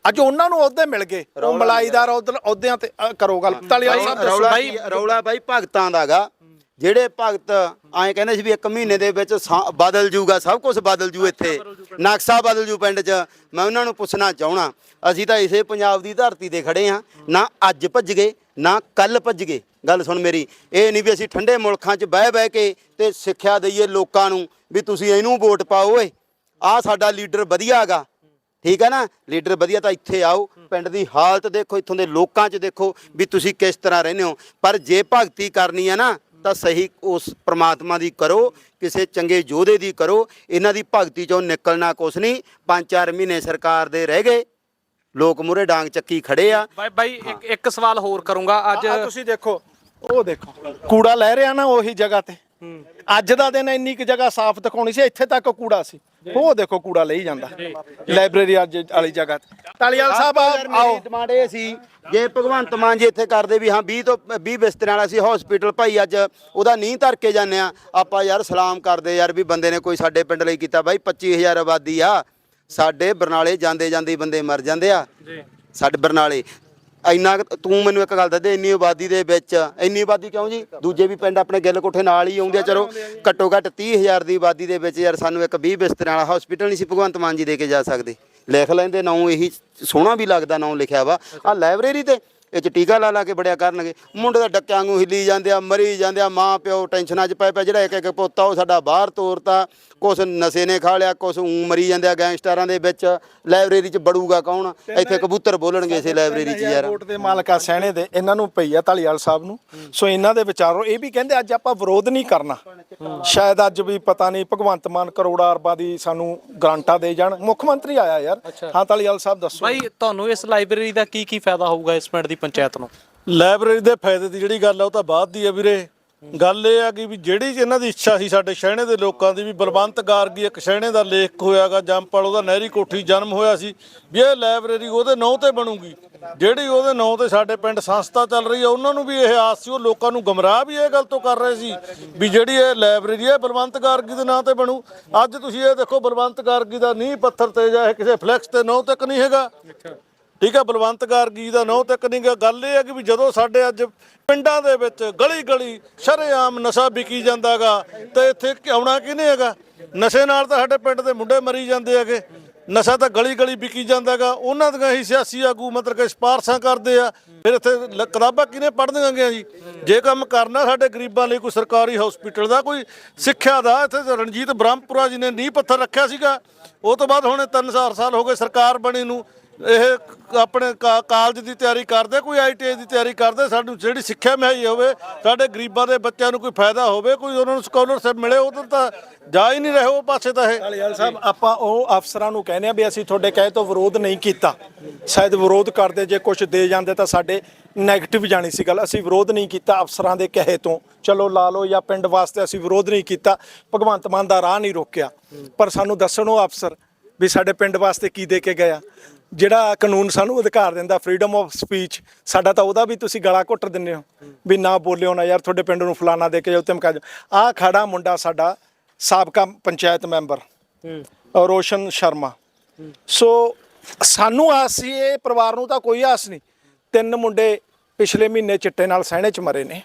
ਅੱਜ ਉਹਨਾਂ ਨੂੰ ਅਹੁਦੇ ਮਿਲ ਗਏ। ਉਹ ਮਲਾਈਦਾਰ ਅਹੁਦ- ਅਹੁਦਿਆਂ ਤੇ ਅ, ਕਰੋ ਗੱਲ। ਤਾਲੀ ਵਾਲੀ ਸਾਹਿਬ ਦੱਸੋ। ਰੌਲਾ ਬਾਈ ਰੌਲਾ ਬਾਈ ਭਗਤਾਂ ਦਾਗਾ। ਜਿਹੜੇ ਭਗਤ ਐਂ ਕਹਿੰਦੇ ਸੀ ਵੀ ਇੱਕ ਮਹੀਨੇ ਦੇ ਵਿੱਚ ਸਾ- ਬਦਲ ਜੂਗਾ ਸਭ ਕੁਝ ਬਦਲ ਜੂ ਇੱਥੇ। ਨਕਸ਼ਾ ਬਦਲ ਜੂ ਪਿੰਡ 'ਚ। ਮੈਂ ਉਹਨਾਂ ਨੂੰ ਪੁੱਛਣਾ ਚਾਹਣਾ ਅਸੀਂ ਤਾਂ ਇਸੇ ਪੰਜਾਬ ਦੀ ਧਰਤੀ ਤੇ ਖੜੇ ਆ ਨਾ ਅੱਜ ਭੱਜ ਗਏ ਨਾ ਕੱਲ ਭੱਜ ਗਏ। ਗੱਲ ਸੁਣ ਮੇਰੀ ਇਹ ਨਹੀਂ ਵੀ ਅਸੀਂ ਠੰਡੇ ਮੁਲਕਾਂ 'ਚ ਬਹਿ ਬਹਿ ਕੇ ਤੇ ਸਿੱਖਿਆ ਦਈਏ ਲੋਕਾਂ ਨੂੰ ਵੀ ਤੁਸੀਂ ਇਹਨੂੰ ਵੋਟ ਪਾਓ ਓਏ। ਆਹ ਸਾਡਾ ਲੀਡਰ ਵਧੀਆ ਹੈਗਾ ਠੀਕ ਹੈ ਨਾ? ਲੀਡਰ ਵਧੀਆ ਤਾਂ ਇੱਥੇ ਆਓ। ਪਿੰਡ ਦੀ ਹਾਲਤ ਦੇਖੋ ਇੱਥੋਂ ਦੇ ਲੋਕਾਂ 'ਚ ਦੇਖੋ ਵੀ ਤੁਸੀਂ ਕਿਸ ਤਰ੍ਹਾਂ ਰਹਿੰਦੇ ਹੋ। ਪਰ ਜੇ ਭਗਤੀ ਕਰਨੀ ਹੈ ਨਾ ਤਾਂ ਸਹੀ ਉਸ ਪ੍ਰਮਾਤਮਾ ਦੀ ਕਰੋ ਕਿਸੇ ਚੰਗੇ ਯੋਧੇ ਦੀ ਕਰੋ। ਇਹਨਾਂ ਦੀ ਭਗਤੀ ਚੋਂ ਨਿਕਲਣਾ ਕੁਛ ਨਹੀਂ। ਪੰਜ ਚਾਰ ਮਹੀਨੇ ਸਰਕਾਰ ਦੇ ਰਹਿ ਗਏ। ਲੋਕ ਮੂਰੇ ਡਾਂਗ ਚੱਕੀ ਖੜੇ ਆ। ਬਾਈ ਬਾਈ ਇੱਕ ਇੱਕ ਸਵਾਲ ਹੋਰ ਕਰੂੰਗਾ। ਅੱਜ ਆ ਤੁਸੀਂ ਦੇਖੋ ਉਹ ਦੇਖੋ। ਕੂੜਾ ਲੈ ਰਿਹਾ ਨਾ ਉਹੀ ਜਗ੍ਹਾ ਤੇ। ਅੱਜ ਦਾ ਦਿਨ ਇੰਨੀ ਕੁ ਜਗ੍ਹਾ ਸਾਫ਼ ਦਿਖਾਉਣੀ ਸੀ ਇੱਥੇ ਤੱਕ ਕੂੜਾ ਸੀ। ਉਹ ਦੇਖੋ ਕੂੜਾ ਲਈ ਜਾਂਦਾ। ਲਾਇਬ੍ਰੇਰੀ ਅੱਜ ਵਾਲੀ ਜਗ੍ਹਾ ਤੇ। ਤਾਲੀਵਾਲ ਸਾਹਿਬ ਆਓ। ਡਿਮਾਂਡ ਇਹ ਸੀ ਜੇ ਭਗਵੰਤ ਮਾਨ ਜੀ ਇੱਥੇ ਕਰਦੇ ਵੀ ਹਾਂ 20 ਤੋਂ 20 ਬਿਸਤਰਿਆਂ ਵਾਲਾ ਸੀ ਹਸਪੀਟਲ ਭਾਈ ਅੱਜ ਉਹਦਾ ਨੀਂਹ ਧਰ ਕੇ ਜਾਂਦੇ ਆ ਆਪਾਂ ਯਾਰ ਸਲਾਮ ਕਰਦੇ ਯਾਰ ਵੀ ਬੰਦੇ ਨੇ ਕੋਈ ਸਾਡੇ ਪਿੰਡ ਲਈ ਕੀਤਾ। ਬਾਈ 25000 ਆਬਾਦੀ ਆ। ਸਾਡੇ ਬਰਨਾਲੇ ਜਾਂਦੇ ਜਾਂਦੇ ਬੰਦੇ ਮਰ ਜਾਂਦੇ ਆ। ਸਾਡੇ ਬਰਨਾਲੇ। ਇੰਨਾ ਕੁ- ਤੂੰ ਮੈਨੂੰ ਇੱਕ ਗੱਲ ਦੱਸ ਦੇ, ਇੰਨੀ ਆਬਾਦੀ ਦੇ ਵਿੱਚ, ਇੰਨੀ ਆਬਾਦੀ ਕਿਉਂ ਜੀ? ਦੂਜੇ ਵੀ ਪਿੰਡ ਆਪਣੇ ਗਿੱਲ ਕੋਠੇ ਨਾਲ ਹੀ ਆਉਂਦੇ ਆ, ਚਲੋ ਘੱਟੋ ਘੱਟ 30000 ਦੀ ਆਬਾਦੀ ਦੇ ਵਿੱਚ ਯਾਰ ਸਾਨੂੰ ਇੱਕ 20 ਬਿਸਤਰਿਆਂ ਵਾਲਾ ਹਸਪੀਟਲ ਨਹੀਂ ਸੀ ਭਗਵੰਤ ਮਾਨ ਜੀ ਦੇ ਕੇ ਜਾ ਸਕਦੇ। ਲਿਖ ਲੈਂਦੇ, ਨਾਂ ਇਹੀ ਸੋਹਣਾ ਵੀ ਲੱਗਦਾ ਨਾਂ ਲਿਖਿਆ ਵਾ। ਆ ਲਾਇਬ੍ਰੇਰੀ ਤੇ ਇਹ ਚ ਟੀਕਾ ਲਾ ਲਾ ਕੇ ਬੜਿਆ ਕਰਨਗੇ। ਮੁੰਡੇ ਦਾ ਡੱਕਿਆਂ ਨੂੰ ਹਿੱਲੀ ਜਾਂਦੇ ਆ ਮਰੀ ਜਾਂਦੇ ਆ ਮਾਂ ਪਿਓ ਟੈਨਸ਼ਨਾਂ 'ਚ ਪੈ ਪੈ ਜਿਹੜਾ ਇੱਕ ਇੱਕ ਪੋਤਾ ਉਹ ਸਾਡਾ ਬਾਹਰ ਤੋਰਤਾ। ਕੁਛ ਨਸ਼ੇ ਨੇ ਖਾ ਲਿਆ ਕੁਛ ਊਂ ਮਰੀ ਜਾਂਦੇ ਆ ਗੈਂਗਸਟਰਾਂ ਦੇ ਵਿੱਚ। ਲਾਇਬ੍ਰੇਰੀ 'ਚ ਬੜੂਗਾ ਕੌਣ? ਇੱਥੇ ਕਬੂਤਰ ਬੋਲਣਗੇ ਇਸੇ ਲਾਇਬ੍ਰੇਰੀ 'ਚ ਯਾਰ। ਵੋਟ ਦੇ ਮਾਲਕ ਆ ਸਹਿਣੇ ਦੇ ਇਹਨਾਂ ਨੂੰ ਪਈ ਆ ਢਾਲੀਵਾਲ ਸਾਹਿਬ ਨੂੰ। ਸੋ ਇਹਨਾਂ ਦੇ ਵਿਚਾਰੋ ਇਹ ਵੀ ਕਹਿੰਦੇ ਅੱਜ ਆਪਾਂ ਵਿਰੋਧ ਨਹੀਂ ਕਰਨਾ। ਸ਼ਾਇਦ ਅੱਜ ਵੀ ਪਤਾ ਨਹੀਂ ਭਗਵੰਤ ਮਾਨ ਕਰੋੜਾਂ ਅਰਬਾਂ ਦੀ ਸਾਨੂੰ ਗਰਾਂਟਾਂ ਦੇ ਜਾਣ। ਮੁੱਖ ਮੰਤਰੀ ਆਇਆ ਯਾਰ। ਹਾਂ ਢਾਲੀਵਾਲ ਸਾਹਿਬ ਦੱਸੋ। ਬਾਈ ਤੁਹਾਨੂੰ ਇਸ ਲਾਇਬ੍ਰੇਰੀ ਦਾ ਕੀ ਕੀ ਫਾਇਦਾ ਹੋਊਗਾ ਇਸ ਪਿੰਡ ਦੀ ਪੰਚਾਇਤ ਨੂੰ। ਲਾਇਬ੍ਰੇਰੀ ਦੇ ਫਾਇਦੇ ਦੀ ਜਿਹੜੀ ਗੱਲ ਆ, ਉਹ ਤਾਂ ਬਾਅਦ ਦੀ ਆ ਵੀਰੇ। ਗੱਲ ਇਹ ਆ ਕਿ ਵੀ ਜਿਹੜੀ ਇਹਨਾਂ ਦੀ ਇੱਛਾ ਸੀ ਸਾਡੇ ਸ਼ਹਿਣੇ ਦੇ ਲੋਕਾਂ ਦੀ, ਵੀ ਬਲਵੰਤ ਗਾਰਗੀ ਇੱਕ ਸ਼ਹਿਣੇ ਦਾ ਲੇਖ ਹੋਇਆਗਾ, ਜੰਮਪਲ ਉਹਦਾ ਨਹਿਰੀ ਕੋਠੀ ਜਨਮ ਹੋਇਆ ਸੀ, ਵੀ ਇਹ ਲਾਇਬ੍ਰੇਰੀ ਉਹਦੇ ਨਾਂ ਤੇ ਬਣੂਗੀ। ਜਿਹੜੀ ਉਹਦੇ ਨਾਂ ਤੇ ਸਾਡੇ ਪਿੰਡ ਸੰਸਥਾ ਚੱਲ ਰਹੀ ਹੈ ਉਹਨਾਂ ਨੂੰ ਵੀ ਇਹ ਆਸ ਸੀ, ਉਹ ਲੋਕਾਂ ਨੂੰ ਗਮਰਾਹ ਵੀ ਇਹ ਗੱਲ ਤੋਂ ਕਰ ਰਹੇ ਸੀ, ਵੀ ਜਿਹੜੀ ਇਹ ਲਾਇਬ੍ਰੇਰੀ ਹੈ ਬਲਵੰਤ ਗਾਰਗੀ ਦੇ ਨਾਂ ਤੇ ਬਣੂ। ਅੱਜ ਤੁਸੀਂ ਇਹ ਦੇਖੋ ਬਲਵੰਤ ਗਾਰਗੀ ਦਾ ਨੀਂਹ ਪੱਥਰ ਤੇ ਜਾਂ ਇਹ ਕਿਸੇ ਫਲੈਕਸ ਤੇ ਨਾਂ ਤੱਕ ਨਹੀਂ ਹੈਗਾ। ਠੀਕ ਹੈ ਬਲਵੰਤ ਗਾਰਗੀ ਦਾ ਨਹੁੰ ਤੱਕ ਨਹੀਂ ਗਾ ਗੱਲ ਇਹ ਹੈ ਕਿ ਵੀ ਜਦੋਂ ਸਾਡੇ ਅੱਜ ਪਿੰਡਾਂ ਦੇ ਵਿੱਚ ਗਲੀ ਗਲੀ ਸ਼ਰੇਆਮ ਨਸ਼ਾ ਵਿਕੀ ਜਾਂਦਾਗਾ, ਤੇ ਇੱਥੇ ਆਉਣਾ ਕਿਹਨੇ ਹੈਗਾ? ਨਸ਼ੇ ਨਾਲ ਤਾਂ ਸਾਡੇ ਪਿੰਡ ਦੇ ਮੁੰਡੇ ਮਰੀ ਜਾਂਦੇ ਹੈਗੇ। ਨਸ਼ਾ ਤਾਂ ਗਲੀ ਗਲੀ ਵਿਕੀ ਜਾਂਦਾਗਾ। ਉਹਨਾਂ ਦੀਆਂ ਹੀ ਸਿਆਸੀ ਆਗੂ ਮਤਲਬ ਕਿ ਸਿਫਾਰਸ਼ਾਂ ਕਰਦੇ ਆ। ਫਿਰ ਇੱਥੇ ਲ- ਕਿਤਾਬਾਂ ਕਿਹਨੇ ਪੜ੍ਹਨੀਆਂ ਗਈਆਂ ਜੀ? ਜੇ ਕੰਮ ਕਰਨਾ ਸਾਡੇ ਗਰੀਬਾਂ ਲਈ ਕੋਈ ਸਰਕਾਰੀ ਹਸਪੀਟਲ ਦਾ, ਕੋਈ ਸਿੱਖਿਆ ਦਾ, ਇੱਥੇ ਤਾਂ ਰਣਜੀਤ ਬ੍ਰਹਮਪੁਰਾ ਜੀ ਨੇ ਨੀਂਹ ਪੱਥਰ ਰੱਖਿਆ ਸੀਗਾ। ਉਹ ਤੋਂ ਬਾਅਦ ਹੁਣ 3 ਸਾਲ ਹੋ ਗਏ ਸਰਕਾਰ ਬਣੀ ਨੂੰ। ਇਹ ਆਪਣੇ ਕਾ- ਕਾਲਜ ਦੀ ਤਿਆਰੀ ਕਰਦੇ, ਕੋਈ ਆਈਟੀਆਈ ਦੀ ਤਿਆਰੀ ਕਰਦੇ, ਸਾਨੂੰ ਜਿਹੜੀ ਸਿੱਖਿਆ ਮਿਆਈ ਹੋਵੇ, ਸਾਡੇ ਗਰੀਬਾਂ ਦੇ ਬੱਚਿਆਂ ਨੂੰ ਕੋਈ ਫਾਇਦਾ ਹੋਵੇ, ਕੋਈ ਉਹਨਾਂ ਨੂੰ ਸਕਾਲਰਸ਼ਿਪ ਮਿਲੇ ਉਧਰ ਤਾਂ ਜਾ ਹੀ ਨਹੀਂ ਰਹੇ, ਉਹ ਪਾਸੇ ਤਾਂ ਇਹ ਅਲੀਆਲ ਸਾਹਿਬ, ਆਪਾਂ ਉਹ ਅਫਸਰਾਂ ਨੂੰ ਕਹਿੰਦੇ ਆ ਵੀ ਅਸੀਂ ਤੁਹਾਡੇ ਕਹੇ ਤੋਂ ਵਿਰੋਧ ਨਹੀਂ ਕੀਤਾ। ਸ਼ਾਇਦ ਵਿਰੋਧ ਕਰਦੇ, ਜੇ ਕੁਝ ਦੇ ਜਾਂਦੇ ਤਾਂ ਸਾਡੇ ਨੈਗੇਟਿਵ ਜਾਣੀ ਸੀ ਗੱਲ। ਅਸੀਂ ਵਿਰੋਧ ਨਹੀਂ ਕੀਤਾ ਅਫਸਰਾਂ ਦੇ ਕਹੇ ਤੋਂ। ਚਲੋ ਲਾ ਲਓ ਜਾਂ ਪਿੰਡ ਵਾਸਤੇ ਅਸੀਂ ਵਿਰੋਧ ਨਹੀਂ ਕੀਤਾ, ਭਗਵੰਤ ਮਾਨ ਦਾ ਰਾਹ ਨਹੀਂ ਰੋਕਿਆ। ਪਰ ਸਾਨੂੰ ਦੱਸਣੋ ਅਫਸਰ ਵੀ ਸਾਡੇ ਪਿੰਡ ਵਾਸਤੇ ਕੀ ਦੇ ਕੇ ਗਿਆ ਜਿਹੜਾ ਕਾਨੂੰਨ ਸਾਨੂੰ ਅਧਿਕਾਰ ਦਿੰਦਾ ਫਰੀडम ਆਫ ਸਪੀਚ ਸਾਡਾ ਤਾਂ ਉਹਦਾ ਵੀ ਤੁਸੀਂ ਗਲਾ ਘੁੱਟ ਦਿੰਦੇ ਹੋ ਵੀ ਨਾ ਬੋਲਿਓ ਨਾ ਯਾਰ ਤੁਹਾਡੇ ਪਿੰਡ ਨੂੰ ਫਲਾਣਾ ਦੇ ਕੇ ਜਾਓ ਧਮਕਾ ਜਾਓ ਆਹ ਖੜਾ ਮੁੰਡਾ ਸਾਡਾ ਸਾਬਕਾ ਪੰਚਾਇਤ ਮੈਂਬਰ ਰੋਸ਼ਨ ਸ਼ਰਮਾ। ਸੋ ਸਾਨੂੰ ਆਸ ਸੀ ਇਹ ਪਰਿਵਾਰ ਨੂੰ ਤਾਂ ਕੋਈ ਆਸ ਨਹੀਂ। ਤਿੰਨ ਮੁੰਡੇ ਪਿਛਲੇ ਮਹੀਨੇ ਚਿੱਟੇ ਨਾਲ ਸਹਿਣੇ ਚ ਮਰੇ ਨੇ।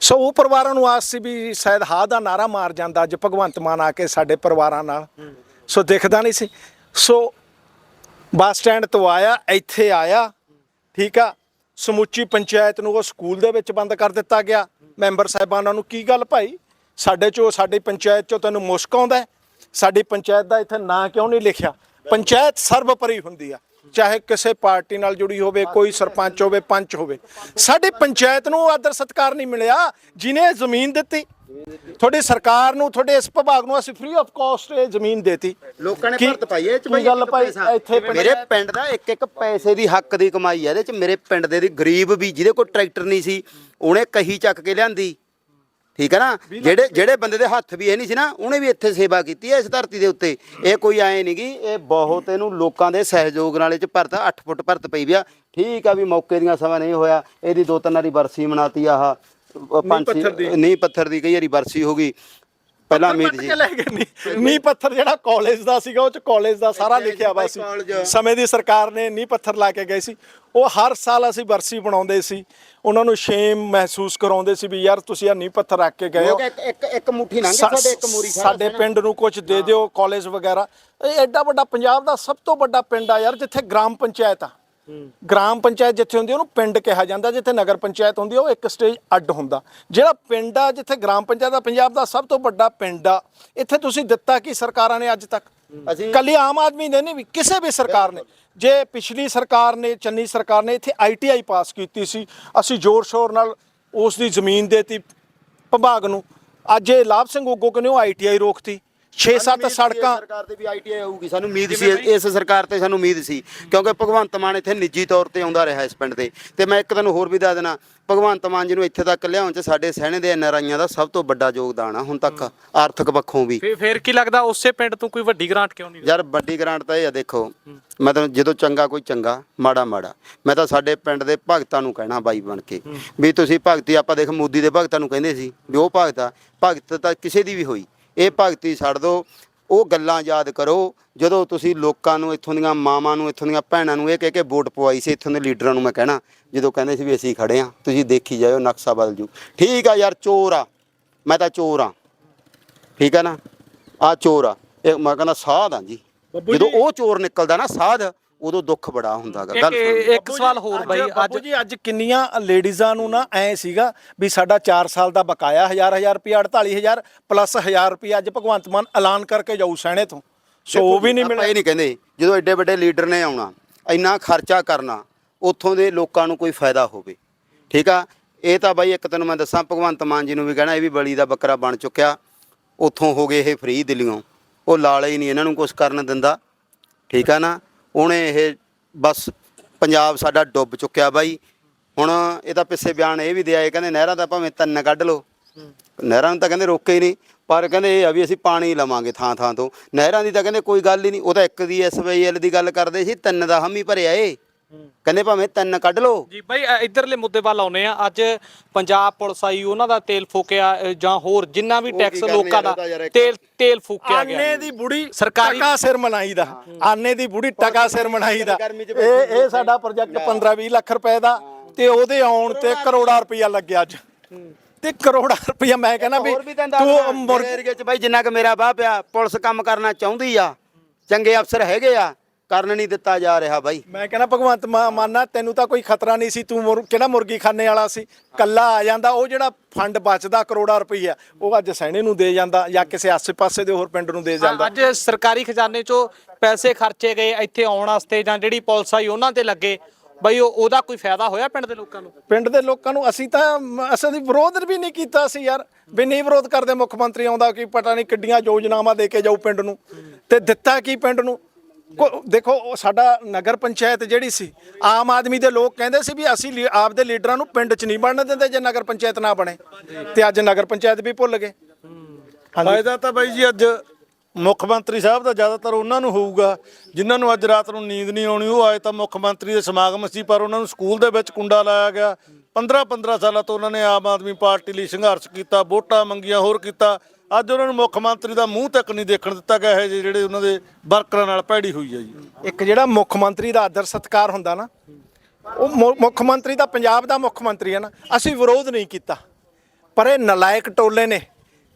ਸੋ ਉਹ ਪਰਿਵਾਰਾਂ ਨੂੰ ਆਸ ਸੀ ਵੀ ਸ਼ਾਇਦ ਹਾਂ ਦਾ ਨਾਰਾ ਮਾਰ ਜਾਂਦਾ ਅੱਜ ਭਗਵੰਤ ਮਾਨ ਆ ਕੇ ਸਾਡੇ ਪਰਿਵਾਰਾਂ ਨਾਲ। ਸੋ ਦਿਖਦਾ ਨਹੀਂ ਸੀ। ਸੋ ਬੱਸ ਸਟੈਂਡ ਤੋਂ ਆਇਆ, ਇੱਥੇ ਆਇਆ, ਠੀਕ ਆ। ਸਮੁੱਚੀ ਪੰਚਾਇਤ ਨੂੰ ਉਹ ਸਕੂਲ ਦੇ ਵਿੱਚ ਬੰਦ ਕਰ ਦਿੱਤਾ ਗਿਆ। ਮੈਂਬਰ ਸਾਹਿਬਾਨਾਂ ਨੂੰ ਕੀ ਗੱਲ ਭਾਈ? ਸਾਡੇ ਚੋਂ, ਸਾਡੀ ਪੰਚਾਇਤ ਚੋਂ ਤੈਨੂੰ ਮੁਸ਼ਕ ਆਉਂਦਾ ਸਾਡੀ ਪੰਚਾਇਤ ਦਾ ਇੱਥੇ ਨਾਂ ਕਿਉਂ ਨਹੀਂ ਲਿਖਿਆ? ਪੰਚਾਇਤ ਸਰਬਪਰੀ ਹੁੰਦੀ ਆ। ਚਾਹੇ ਕਿਸੇ ਪਾਰਟੀ ਨਾਲ ਜੁੜੀ ਹੋਵੇ ਕੋਈ ਸਰਪੰਚ ਹੋਵੇ ਪੰਚ ਹੋਵੇ। ਸਾਡੀ ਪੰਚਾਇਤ ਨੂੰ ਆਦਰ ਸਤਕਾਰ ਨਹੀਂ ਮਿਲਿਆ ਜਿਨੇ ਜ਼ਮੀਨ ਦਿੱਤੀ। ਤੁਹਾਡੀ ਸਰਕਾਰ ਨੂੰ ਤੁਹਾਡੇ ਇਸ ਵਿਭਾਗ ਨੂੰ ਅਸੀਂ ਫ੍ਰੀ ਆਫ ਕਾਸਟ ਇਹ ਜ਼ਮੀਨ ਦੇਤੀ। ਲੋਕਾਂ ਨੇ ਭਰਤ ਪਾਈ ਇਹ ਚ ਬਈ ਗੱਲ ਭਾਈ। ਇੱਥੇ ਮੇਰੇ ਪਿੰਡ ਦਾ ਇੱਕ ਇੱਕ ਪੈਸੇ ਦੀ ਹੱਕ ਦੀ ਕਮਾਈ ਹੈ ਇਹਦੇ ਚ ਮੇਰੇ ਪਿੰਡ ਦੇ ਦੀ ਗਰੀਬ ਵੀ ਜਿਹਦੇ ਕੋਲ ਟਰੈਕਟਰ ਨਹੀਂ ਸੀ ਉਹਨੇ ਕਹੀ ਚੱਕ ਕੇ ਲਿਆਂਦੀ। ਠੀਕ ਹੈ ਨਾ? ਜਿਹੜੇ ਜਿਹੜੇ ਬੰਦੇ ਦੇ ਹੱਥ ਵੀ ਇਹ ਨਹੀਂ ਸੀ ਨਾ ਉਹਨੇ ਵੀ ਇੱਥੇ ਸੇਵਾ ਕੀਤੀ ਹੈ ਇਸ ਧਰਤੀ ਦੇ ਉੱਤੇ। ਇਹ ਕੋਈ ਐ ਨਹੀਂ ਗੀ ਇਹ ਬਹੁਤ ਇਹਨੂੰ ਲੋਕਾਂ ਦੇ ਸਹਿਯੋਗ ਨਾਲ ਇਹ ਚ ਭਰਤ 8 ਫੁੱਟ ਭਰਤ ਪਈ ਵੀ ਆ। ਠੀਕ ਆ ਵੀ ਮੌਕੇ ਦੀਆਂ ਸਮਾਂ ਨਹੀਂ ਹੋਇਆ ਇਹਦੀ ਦੋ ਤਿੰਨ ਵਾਰੀ ਬਰਸੀ ਮਨਾਤੀ ਆਹ ਦੀ। ਨਹੀਂ ਪੱਥਰ ਦੀ ਕਈ ਵਾਰੀ ਬਰਸੀ ਹੋ ਗਈ। ਪਹਿਲਾਂ ਉਮੀਦ ਜੀ ਨੀ ਪੱਥਰ ਜਿਹੜਾ ਕਾਲਜ ਦਾ ਸੀਗਾ ਉਹ ਚ ਕਾਲਜ ਦਾ ਸਾਰਾ ਲਿਖਿਆ ਵਾ ਸੀ। ਸਮੇਂ ਦੀ ਸਰਕਾਰ ਨੇ ਨੀ ਪੱਥਰ ਲਾ ਕੇ ਗਏ ਸੀ। ਉਹ ਹਰ ਸਾਲ ਅਸੀਂ ਬਰਸੀ ਬਣਾਉਂਦੇ ਸੀ। ਉਹਨਾਂ ਨੂੰ ਸ਼ੇਮ ਮਹਿਸੂਸ ਕਰਾਉਂਦੇ ਸੀ ਵੀ ਯਾਰ ਤੁਸੀਂ ਆ ਨੀ ਪੱਥਰ ਰੱਖ ਕੇ ਗਏ ਹੋ। ਇੱਕ ਇੱਕ ਮੁੱਠੀ ਲੰਘ ਸਾਡੇ ਇੱਕ ਮੋਰੀ ਸਾਡੇ ਪਿੰਡ ਨੂੰ ਕੁਝ ਦੇ ਦਿਓ ਕਾਲਜ ਵਗੈਰਾ। ਇਹ ਐਡਾ ਵੱਡਾ ਪੰਜਾਬ ਦਾ ਸਭ ਤੋਂ ਵੱਡਾ ਪਿੰਡ ਆ ਯਾਰ ਜਿੱਥੇ ਗ੍ਰਾਮ ਪੰਚਾਇਤ ਆ। ਗ੍ਰਾਮ ਪੰਚਾਇਤ ਜਿੱਥੇ ਹੁੰਦੀ ਉਹਨੂੰ ਪਿੰਡ ਕਿਹਾ ਜਾਂਦਾ ਜਿੱਥੇ ਨਗਰ ਪੰਚਾਇਤ ਹੁੰਦੀ ਉਹ ਇੱਕ ਸਟੇਜ ਅੱਡ ਹੁੰਦਾ। ਜਿਹੜਾ ਪਿੰਡ ਆ ਜਿੱਥੇ ਗ੍ਰਾਮ ਪੰਚਾਇਤ ਆ ਪੰਜਾਬ ਦਾ ਸਭ ਤੋਂ ਵੱਡਾ ਪਿੰਡ ਆ ਇੱਥੇ ਤੁਸੀਂ ਦਿੱਤਾ ਕੀ ਸਰਕਾਰਾਂ ਨੇ ਅੱਜ ਤੱਕ? ਅਸੀਂ- ਕੱਲੀ ਆਮ ਆਦਮੀ ਨੇ ਨਹੀਂ ਵੀ ਕਿਸੇ ਵੀ ਸਰਕਾਰ ਨੇ। ਜੇ ਪਿਛਲੀ ਸਰਕਾਰ ਨੇ ਚੰਨੀ ਸਰਕਾਰ ਨੇ ਇੱਥੇ ਆਈਟੀਆਈ ਪਾਸ ਕੀਤੀ ਸੀ ਅਸੀਂ ਜ਼ੋਰ ਸ਼ੋਰ ਨਾਲ ਉਸ ਦੀ ਜ਼ਮੀਨ ਦੇਤੀ ਵਿਭਾਗ ਨੂੰ। ਅੱਜ ਇਹ ਲਾਭ ਸਿੰਘ ਉਗੋ ਕਿਨੇ ਉਹ ਆਈਟੀਆਈ ਰੋਕਤੀ? 6-7 ਸੜਕਾਂ ਸਰਕਾਰ ਤੇ ਵੀ ਆਈਟੀਆਈ ਆਊਗੀ ਸਾਨੂੰ ਉਮੀਦ ਸੀ ਇਸ ਸਰਕਾਰ ਤੇ ਸਾਨੂੰ ਉਮੀਦ ਸੀ ਕਿਉਂਕਿ ਭਗਵੰਤ ਮਾਨ ਇੱਥੇ ਨਿੱਜੀ ਤੌਰ ਤੇ ਆਉਂਦਾ ਰਿਹਾ ਇਸ ਪਿੰਡ ਤੇ ਤੇ ਮੈਂ ਇੱਕ ਤੁਹਾਨੂੰ ਹੋਰ ਵੀ ਦੱਸ ਦੇਣਾ ਭਗਵੰਤ ਮਾਨ ਜੀ ਨੂੰ ਇੱਥੇ ਤੱਕ ਲਿਆਉਣ ਚ ਸਾਡੇ ਸਹਿਣੇ ਦੇ ਐਨਆਰਆਈਆਂ ਦਾ ਸਭ ਤੋਂ ਵੱਡਾ ਯੋਗਦਾਨ ਆ ਹੁਣ ਤੱਕ ਆਰਥਿਕ ਪੱਖੋਂ ਵੀ। ਫੇ- ਫੇਰ ਕੀ ਲੱਗਦਾ ਉਸੇ ਪਿੰਡ ਤੋਂ ਕੋਈ ਵੱਡੀ ਗ੍ਰਾਂਟ ਕਿਉਂ ਨਹੀਂ ਯਾਰ ਵੱਡੀ ਗ੍ਰਾਂਟ ਤਾਂ ਇਹ ਆ ਦੇਖੋ ਮੈਂ ਤਾਂ ਜਦੋਂ ਚੰਗਾ ਕੋਈ ਚੰਗਾ ਮਾੜਾ ਮਾੜਾ ਮੈਂ ਤਾਂ ਸਾਡੇ ਪਿੰਡ ਦੇ ਭਗਤਾਂ ਨੂੰ ਕਹਿਣਾ ਬਾਈ ਬਣ ਕੇ ਵੀ ਤੁਸੀਂ ਭਗਤੀ ਆਪਾਂ ਦੇਖ ਮੋਦੀ ਦੇ ਭਗਤਾਂ ਨੂੰ ਕਹਿੰਦੇ ਸੀ ਵੀ ਉਹ ਭਗਤਾ ਭਗਤ ਤਾਂ ਕਿਸੇ ਦੀ ਵੀ ਹੋਈ। ਇਹ ਭਗਤੀ ਛੱਡ ਦਿਓ ਉਹ ਗੱਲਾਂ ਯਾਦ ਕਰੋ ਜਦੋਂ ਤੁਸੀਂ ਲੋਕਾਂ ਨੂੰ ਇੱਥੋਂ ਦੀਆਂ ਮਾਵਾਂ ਨੂੰ ਇੱਥੋਂ ਦੀਆਂ ਭੈਣਾਂ ਨੂੰ ਇਹ ਕਹਿ ਕੇ ਵੋਟ ਪਵਾਈ ਸੀ ਇੱਥੋਂ ਦੇ ਲੀਡਰਾਂ ਨੂੰ ਮੈਂ ਕਹਿਣਾ ਜਦੋਂ ਕਹਿੰਦੇ ਸੀ ਵੀ ਅਸੀਂ ਖੜੇ ਆ ਤੁਸੀਂ ਦੇਖੀ ਜਾਇਓ ਨਕਸ਼ਾ ਬਦਲ ਜੂ। ਠੀਕ ਆ ਯਾਰ ਚੋਰ ਆ ਮੈਂ ਤਾਂ ਚੋਰ ਆ। ਠੀਕ ਆ ਨਾ? ਆ ਚੋਰ ਆ। ਇਹ ਮੈਂ ਕਹਿੰਦਾ ਸਾਧ ਆ ਜੀ। ਜਦੋਂ ਉਹ ਚੋਰ ਨਿਕਲਦਾ ਨਾ ਸਾਧ ਉਦੋਂ ਦੁੱਖ ਬੜਾ ਹੁੰਦਾਗਾ ਗੱਲ ਇੱਕ ਸੁਣੋ। ਇੱਕ ਸਵਾਲ ਹੋਰ ਬਾਈ ਅੱਜ ਬਾਬੂ ਜੀ ਅੱਜ ਕਿੰਨੀਆਂ ਲੇਡੀਜ਼ਾਂ ਨੂੰ ਨਾ ਐ ਸੀਗਾ ਵੀ ਸਾਡਾ 4 ਸਾਲ ਦਾ ਬਕਾਇਆ ਹਜ਼ਾਰ ਹਜ਼ਾਰ ਰੁਪਿਆ 48000 ਪਲੱਸ 1000 ਰੁਪਿਆ ਅੱਜ ਭਗਵੰਤ ਮਾਨ ਐਲਾਨ ਕਰਕੇ ਜਾਊ ਸਹਿਣੇ ਤੋਂ। ਸੋ ਉਹ ਵੀ ਨਹੀਂ ਮਿਲਿਆ। ਇਹ ਨਹੀਂ ਕਹਿੰਦੇ ਜਦੋਂ ਐਡੇ ਵੱਡੇ ਲੀਡਰ ਨੇ ਆਉਣਾ ਇੰਨਾ ਖਰਚਾ ਕਰਨਾ ਉੱਥੋਂ ਦੇ ਲੋਕਾਂ ਨੂੰ ਕੋਈ ਫਾਇਦਾ ਹੋਵੇ। ਠੀਕ ਆ? ਇਹ ਤਾਂ ਬਾਈ ਇੱਕ ਤੈਨੂੰ ਮੈਂ ਦੱਸਾਂ ਭਗਵੰਤ ਮਾਨ ਜੀ ਨੂੰ ਵੀ ਕਹਿਣਾ ਇਹ ਵੀ ਬਲੀ ਦਾ ਬੱਕਰਾ ਬਣ ਚੁੱਕਿਆ। ਉੱਥੋਂ ਹੋ ਗਏ ਇਹ ਫ੍ਰੀ ਦਿੱਲੀੋਂ ਉਹ ਲਾਲੇ ਹੀ ਨਹੀਂ ਇਹਨਾਂ ਨੂੰ ਕੁਝ ਕਰਨ ਦਿੰਦਾ। ਠੀਕ ਆ ਨਾ? ਉਹਨੇ ਇਹ ਬਸ ਪੰਜਾਬ ਸਾਡਾ ਡੁੱਬ ਚੁੱਕਿਆ ਬਾਈ। ਹੁਣ ਇਹ ਤਾਂ ਪਿੱਛੇ ਬਿਆਨ ਇਹ ਵੀ ਦਿਆ ਇਹ ਕਹਿੰਦੇ ਨਹਿਰਾਂ ਦਾ ਭਾਵੇਂ ਤਿੰਨ ਕੱਢ ਲਓ। ਨਹਿਰਾਂ ਨੂੰ ਤਾਂ ਕਹਿੰਦੇ ਰੋਕੇ ਹੀ ਨਹੀਂ, ਪਰ ਕਹਿੰਦੇ ਇਹ ਆ ਵੀ ਅਸੀਂ ਪਾਣੀ ਲਵਾਂਗੇ ਥਾਂ ਥਾਂ ਤੋਂ। ਨਹਿਰਾਂ ਦੀ ਤਾਂ ਕਹਿੰਦੇ ਕੋਈ ਗੱਲ ਹੀ ਨਹੀਂ, ਉਹ ਤਾਂ ਇੱਕ ਦੀ ਐਸਵਾਈਐਲ ਦੀ ਗੱਲ ਕਰਦੇ ਸੀ, ਤਿੰਨ ਦਾ ਹਮੀ ਭਰਿਆ ਏ। ਕਹਿੰਦੇ ਭਾਵੇਂ ਤਿੰਨ ਕੱਢ ਲਓ। ਜੀ ਬਾਈ ਅ, ਇੱਧਰਲੇ ਮੁੱਦੇ ਵੱਲ ਆਉਨੇ ਆ ਅੱਜ ਪੰਜਾਬ ਪੁਲਿਸ ਆਈ ਉਹਨਾਂ ਦਾ ਤੇਲ ਫੂਕਿਆ ਅ, ਜਾਂ ਹੋਰ ਜਿੰਨਾ ਵੀ ਉਹ ਟੈਕਸ ਕਰਨੇ ਲੋਕਾਂ ਦਾ ਯਾਰ, ਯਾਰ ਇੱਕ- ਤੇਲ ਤੇਲ ਫੂਕਿਆ ਗਿਆ। ਆਨੇ ਦੀ ਬੁੜੀ ਸਰਕਾਰੀ- ਟਕਾ ਸਿਰ ਮਨਾਈ ਦਾ। ਆਨੇ ਦੀ ਬੁੜੀ ਟਕਾ ਸਿਰ ਮਨਾਈ ਦਾ। ਗਰਮੀ 'ਚ ਇਹ ਇਹ ਸਾਡਾ ਪ੍ਰੋਜੈਕਟ 15 20 ਲੱਖ ਰੁਪਏ ਦਾ ਤੇ ਉਹਦੇ ਆਉਣ ਤੇ ਕਰੋੜਾ ਰੁਪਇਆ ਲੱਗਿਆ ਅੱਜ। ਤੇ ਕਰੋੜਾ ਰੁਪਇਆ ਮੈਂ ਕਹਿੰਦਾ ਵੀ ਹੋਰ ਵੀ ਤੈਨੂੰ ਤੂੰ ਦੱਸਦਾ ਮੁਰ- ਮੇਰੇ ਏਰੀਏ 'ਚ ਬਾਈ ਜਿੰਨਾ ਕਿ ਮੇਰਾ ਬਾਪ ਆ ਪੁਲਿਸ ਕੰਮ ਕਰਨਾ ਚਾਹੁੰਦੀ ਆ ਚੰਗੇ ਅਫਸਰ ਹੈਗੇ ਆ ਕਰਨ ਨਹੀਂ ਦਿੱਤਾ ਜਾ ਰਿਹਾ ਬਾਈ। ਮੈਂ ਕਹਿੰਦਾ ਭਗਵੰਤ ਮਾ- ਮਾਨਾ ਤੈਨੂੰ ਤਾਂ ਕੋਈ ਖਤਰਾ ਨਹੀਂ ਸੀ ਤੂੰ ਮੁਰ- ਕਿਹੜਾ ਮੁਰਗੀ ਖਾਨੇ ਵਾਲਾ ਸੀ? ਕੱਲਾ ਆ ਜਾਂਦਾ ਉਹ ਜਿਹੜਾ ਫੰਡ ਬਚਦਾ ਕਰੋੜਾ ਰੁਪਈਆ ਉਹ ਅੱਜ ਸੈਣੇ ਨੂੰ ਦੇ ਜਾਂਦਾ ਜਾਂ ਕਿਸੇ ਆਸੇ-ਪਾਸੇ ਦੇ ਹੋਰ ਪਿੰਡ ਨੂੰ ਦੇ ਜਾਂਦਾ। ਅੱਜ ਸਰਕਾਰੀ ਖਜ਼ਾਨੇ ਚੋਂ ਪੈਸੇ ਖਰਚੇ ਗਏ ਇੱਥੇ ਆਉਣ ਵਾਸਤੇ ਜਾਂ ਜਿਹੜੀ ਪੁਲਿਸ ਆਈ ਉਹਨਾਂ ਤੇ ਲੱਗੇ। ਬਈ ਉਹ ਉਹਦਾ ਕੋਈ ਫਾਇਦਾ ਹੋਇਆ ਪਿੰਡ ਦੇ ਲੋਕਾਂ ਨੂੰ? ਪਿੰਡ ਦੇ ਲੋਕਾਂ ਨੂੰ ਅਸੀਂ ਤਾਂ ਮ- ਅਸੀਂ ਦੀ ਵਿਰੋਧ ਵੀ ਨਹੀਂ ਕੀਤਾ ਸੀ ਯਾਰ। ਵੀ ਨਹੀਂ ਵਿਰੋਧ ਕਰਦੇ ਮੁੱਖ ਮੰਤਰੀ ਆਉਂਦਾ ਕਿ ਪਤਾ ਨਹੀਂ ਕਿੱਡੀਆਂ ਯੋਜਨਾਵਾਂ ਦੇ ਕੇ ਜਾਊ ਪਿੰਡ ਨੂੰ। ਤੇ ਦਿੱਤਾ ਕੀ ਪਿੰਡ ਨੂੰ? ਕੋ- ਦੇਖੋ, ਉਹ ਸਾਡਾ ਨਗਰ ਪੰਚਾਇਤ ਜਿਹੜੀ ਸੀ, ਆਮ ਆਦਮੀ ਦੇ ਲੋਕ ਕਹਿੰਦੇ ਸੀ ਵੀ ਅਸੀਂ ਲੀ- ਆਪਦੇ ਲੀਡਰਾਂ ਨੂੰ ਪਿੰਡ 'ਚ ਨਹੀਂ ਬਣਨ ਦਿੰਦੇ ਜੇ ਨਗਰ ਪੰਚਾਇਤ ਨਾ ਬਣੇ। ਤੇ ਅੱਜ ਨਗਰ ਪੰਚਾਇਤ ਵੀ ਭੁੱਲ ਗਏ। ਫਾਇਦਾ ਤਾਂ ਬਾਈ ਜੀ ਅੱਜ ਮੁੱਖ ਮੰਤਰੀ ਸਾਹਿਬ ਦਾ ਜ਼ਿਆਦਾਤਰ ਉਹਨਾਂ ਨੂੰ ਹੋਊਗਾ, ਜਿਨ੍ਹਾਂ ਨੂੰ ਅੱਜ ਰਾਤ ਨੂੰ ਨੀਂਦ ਨਹੀਂ ਆਉਣੀ, ਉਹ ਅੱਜ ਤਾਂ ਮੁੱਖ ਮੰਤਰੀ ਦੇ ਸਮਾਗਮ ਸੀ, ਪਰ ਉਹਨਾਂ ਨੂੰ ਸਕੂਲ ਦੇ ਵਿੱਚ ਕੁੰਡਾ ਲਾਇਆ ਗਿਆ। 15 15 ਸਾਲਾਂ ਤੋਂ ਉਹਨਾਂ ਨੇ ਆਮ ਆਦਮੀ ਪਾਰਟੀ ਲਈ ਸੰਘਰਸ਼ ਕੀਤਾ, ਵੋਟਾਂ ਮੰਗੀਆਂ, ਹੋਰ ਕੀਤਾ। ਅੱਜ ਉਹਨਾਂ ਨੂੰ ਮੁੱਖ ਮੰਤਰੀ ਦਾ ਮੂੰਹ ਤੱਕ ਨਹੀਂ ਦੇਖਣ ਦਿੱਤਾ ਗਿਆ ਹੈ ਜਿਹੜੇ ਉਹਨਾਂ ਦੇ ਵਰਕਰਾਂ ਨਾਲ ਭੈੜੀ ਹੋਈ ਹੈ ਜੀ। ਇੱਕ ਜਿਹੜਾ ਮੁੱਖ ਮੰਤਰੀ ਦਾ ਆਦਰ ਸਤਕਾਰ ਹੁੰਦਾ ਨਾ, ਉਹ ਮੁੱਖ ਮੰਤਰੀ ਦਾ ਪੰਜਾਬ ਦਾ ਮੁੱਖ ਮੰਤਰੀ ਹੈ ਨਾ, ਅਸੀਂ ਵਿਰੋਧ ਨਹੀਂ ਕੀਤਾ। ਪਰ ਇਹ ਨਲਾਇਕ ਟੋਲੇ ਨੇ।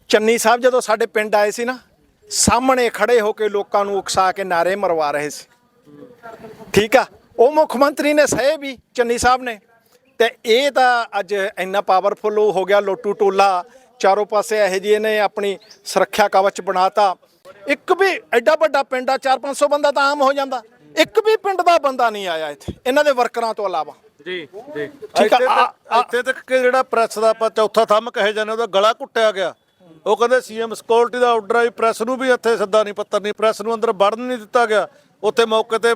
ਚੰਨੀ ਸਾਹਿਬ ਜਦੋਂ ਸਾਡੇ ਪਿੰਡ ਆਏ ਸੀ ਨਾ, ਸਾਹਮਣੇ ਖੜੇ ਹੋ ਕੇ ਲੋਕਾਂ ਨੂੰ ਉਕਸਾ ਕੇ ਨਾਰੇ ਮਰਵਾ ਰਹੇ ਸੀ। ਠੀਕ ਆ? ਉਹ ਮੁੱਖ ਮੰਤਰੀ ਨੇ ਸਹੇ ਵੀ ਚੰਨੀ ਸਾਹਿਬ ਨੇ। ਤੇ ਇਹ ਤਾਂ ਅੱਜ ਇੰਨਾ ਪਾਵਰਫੁਲ ਹੋ ਗਿਆ, ਲੋਟੂ ਟੋਲਾ ਚਾਰੋਂ ਪਾਸੇ ਇਹੋ ਜਿਹੇ ਨੇ ਆਪਣੀ ਸੁਰੱਖਿਆ ਕਵਚ ਬਣਾਤਾ। ਇੱਕ ਵੀ ਐਡਾ ਵੱਡਾ ਪਿੰਡ ਆ 4-500 ਬੰਦਾ ਤਾਂ ਆਮ ਹੋ ਜਾਂਦਾ। ਇੱਕ ਵੀ ਪਿੰਡ ਦਾ ਬੰਦਾ ਨਹੀਂ ਆਇਆ ਇੱਥੇ ਇਹਨਾਂ ਦੇ ਵਰਕਰਾਂ ਤੋਂ ਇਲਾਵਾ। ਜੀ ਜੀ। ਠੀਕ ਆ ਇੱਥੇ ਤੱਕ- ਕਿ ਜਿਹੜਾ ਪ੍ਰੈਸ ਦਾ ਆਪਾਂ ਚੌਥਾ ਥੰਮ ਕਹੇ ਜਾਂਦੇ ਉਹਦਾ ਗਲਾ ਘੁੱਟਿਆ ਗਿਆ। ਉਹ ਕਹਿੰਦੇ ਸੀਐਮ ਸਿਕਿਉਰਿਟੀ ਦਾ ਆਰਡਰ ਆਈ ਪ੍ਰੈਸ ਨੂੰ ਵੀ ਇੱਥੇ ਸੱਦਾ ਨਹੀਂ ਪੱਤਰ ਨਹੀਂ ਪ੍ਰੈਸ ਨੂੰ ਅੰਦਰ ਵੜਨ ਨਹੀਂ ਦਿੱਤਾ ਗਿਆ। ਉੱਥੇ ਮੌਕੇ ਤੇ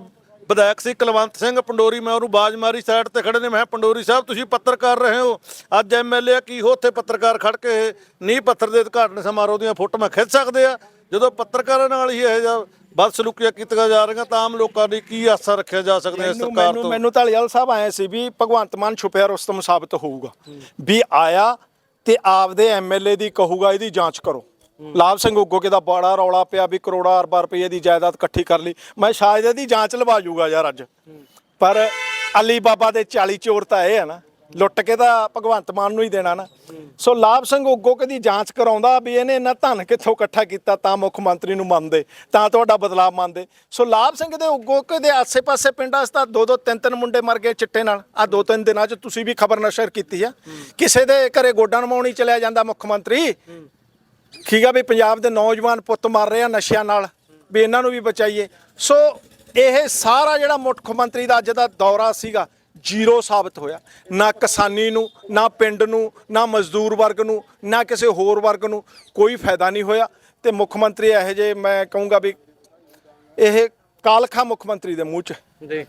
ਵਿਧਾਇਕ ਸੀ ਕੁਲਵੰਤ ਸਿੰਘ ਪੰਡੋਰੀ ਮੈਂ ਉਹਨੂੰ ਬਾਜ ਮਾਰੀ ਸਾਈਡ ਤੇ ਖੜੇ ਨੇ ਮੈਂ ਪੰਡੋਰੀ ਸਾਹਿਬ ਤੁਸੀਂ ਪੱਤਰਕਾਰ ਰਹੇ ਹੋ। ਅੱਜ ਐਮਐਲਏ ਕੀ ਹੋ ਉੱਥੇ ਪੱਤਰਕਾਰ ਖੜ ਕੇ ਨੀ ਪੱਤਰ ਦੇ ਉਦਘਾਟਨ ਸਮਾਰੋਹ ਦੀਆਂ ਫੋਟੋਆਂ ਖਿੱਚ ਸਕਦੇ ਆ? ਜਦੋਂ ਪੱਤਰਕਾਰਾਂ ਨਾਲ ਹੀ ਇਹ ਜਿਹਾ ਬਦਸਲੂਕੀਆਂ ਕੀਤੀਆਂ ਜਾ ਰਹੀਆਂ ਤਾਂ ਆਮ ਲੋਕਾਂ ਲਈ ਕੀ ਆਸਾ ਰੱਖਿਆ ਜਾ ਸਕਦਾ ਹੈ ਮੈਨੂੰ ਸਰਕਾਰ ਤੋਂ? ਮੈਨੂੰ ਢਾਲੀਵਾਲ ਸਾਹਿਬ ਆਏ ਸੀ ਵੀ ਭਗਵੰਤ ਮਾਨ ਛੁਪਿਆ ਰੁਸਤਮ ਸਾਬਤ ਹੋਊਗਾ। ਵੀ ਆਇਆ ਤੇ ਆਪਦੇ ਐਮਐਲਏ ਦੀ ਕਹੂਗਾ ਇਹਦੀ ਜਾਂਚ ਕਰੋ। ਲਾਭ ਸਿੰਘ ਉਗੋਕੇ ਦਾ ਬੜਾ ਰੌਲਾ ਪਿਆ ਵੀ ਕਰੋੜਾ ਅਰਬਾਂ ਰੁਪਏ ਦੀ ਜਾਇਦਾਦ ਇਕੱਠੀ ਕਰ ਲਈ। ਮੈਂ ਸ਼ਾਇਦ ਇਹਦੀ ਜਾਂਚ ਲਵਾ ਜੂਗਾ ਯਾਰ ਅੱਜ। ਪਰ ਅਲੀ ਬਾਬਾ ਦੇ 40 ਚੋਰ ਤਾਂ ਇਹ ਆ ਨਾ, ਲੁੱਟ ਕੇ ਤਾਂ ਭਗਵੰਤ ਮਾਨ ਨੂੰ ਹੀ ਦੇਣਾ ਨਾ। ਸੋ ਲਾਭ ਸਿੰਘ ਉਗੋਕੇ ਦੀ ਜਾਂਚ ਕਰਾਉਂਦਾ ਵੀ ਇਹਨੇ ਇੰਨਾ ਧਨ ਕਿੱਥੋਂ ਇਕੱਠਾ ਕੀਤਾ ਤਾਂ ਮੁੱਖ ਮੰਤਰੀ ਨੂੰ ਮੰਨਦੇ, ਤਾਂ ਤੁਹਾਡਾ ਬਦਲਾਅ ਮੰਨਦੇ। ਸੋ ਲਾਭ ਸਿੰਘ ਦੇ ਉਗੋਕੇ ਦੇ ਆਸੇ-ਪਾਸੇ ਪਿੰਡਾਂ 'ਚ ਤਾਂ ਦੋ ਦੋ ਤਿੰਨ ਤਿੰਨ ਮੁੰਡੇ ਮਰ ਗਏ ਚਿੱਟੇ ਨਾਲ। ਆ ਦੋ ਤਿੰਨ ਦਿਨਾਂ 'ਚ ਤੁਸੀਂ ਵੀ ਖਬਰ ਨਸ਼ਰ ਕੀਤੀ ਆ। ਕਿਸੇ ਦੇ ਘਰੇ ਗੋਡਾਂ ਨਮਾਉਣੀ ਚਲਿਆ ਜਾਂਦਾ ਮੁੱਖ ਮੰਤਰੀ। ਠੀਕ ਆ ਵੀ ਪੰਜਾਬ ਦੇ ਨੌਜਵਾਨ ਪੁੱਤ ਮਰ ਰਹੇ ਆ ਨਸ਼ਿਆਂ ਨਾਲ ਵੀ ਇਹਨਾਂ ਨੂੰ ਵੀ ਬਚਾਈਏ। ਸੋ ਇਹ ਸਾਰਾ ਜਿਹੜਾ ਮੁੱਖ ਮੰਤਰੀ ਦਾ ਅੱਜ ਦਾ ਦੌਰਾ ਸੀਗਾ ਜ਼ੀਰੋ ਸਾਬਤ ਹੋਇਆ। ਨਾ ਕਿਸਾਨੀ ਨੂੰ ਨਾ ਪਿੰਡ ਨੂੰ ਨਾ ਮਜ਼ਦੂਰ ਵਰਗ ਨੂੰ ਨਾ ਕਿਸੇ ਹੋਰ ਵਰਗ ਨੂੰ ਕੋਈ ਫਾਇਦਾ ਨਹੀਂ ਹੋਇਆ। ਤੇ ਮੁੱਖ ਮੰਤਰੀ ਇਹੋ ਜਿਹੇ ਮੈਂ ਕਹੂੰਗਾ ਵੀ ਇਹ ਕਾਲਖਾ ਮੁੱਖ ਮੰਤਰੀ ਦੇ ਮੂੰਹ 'ਚ। ਜੀ।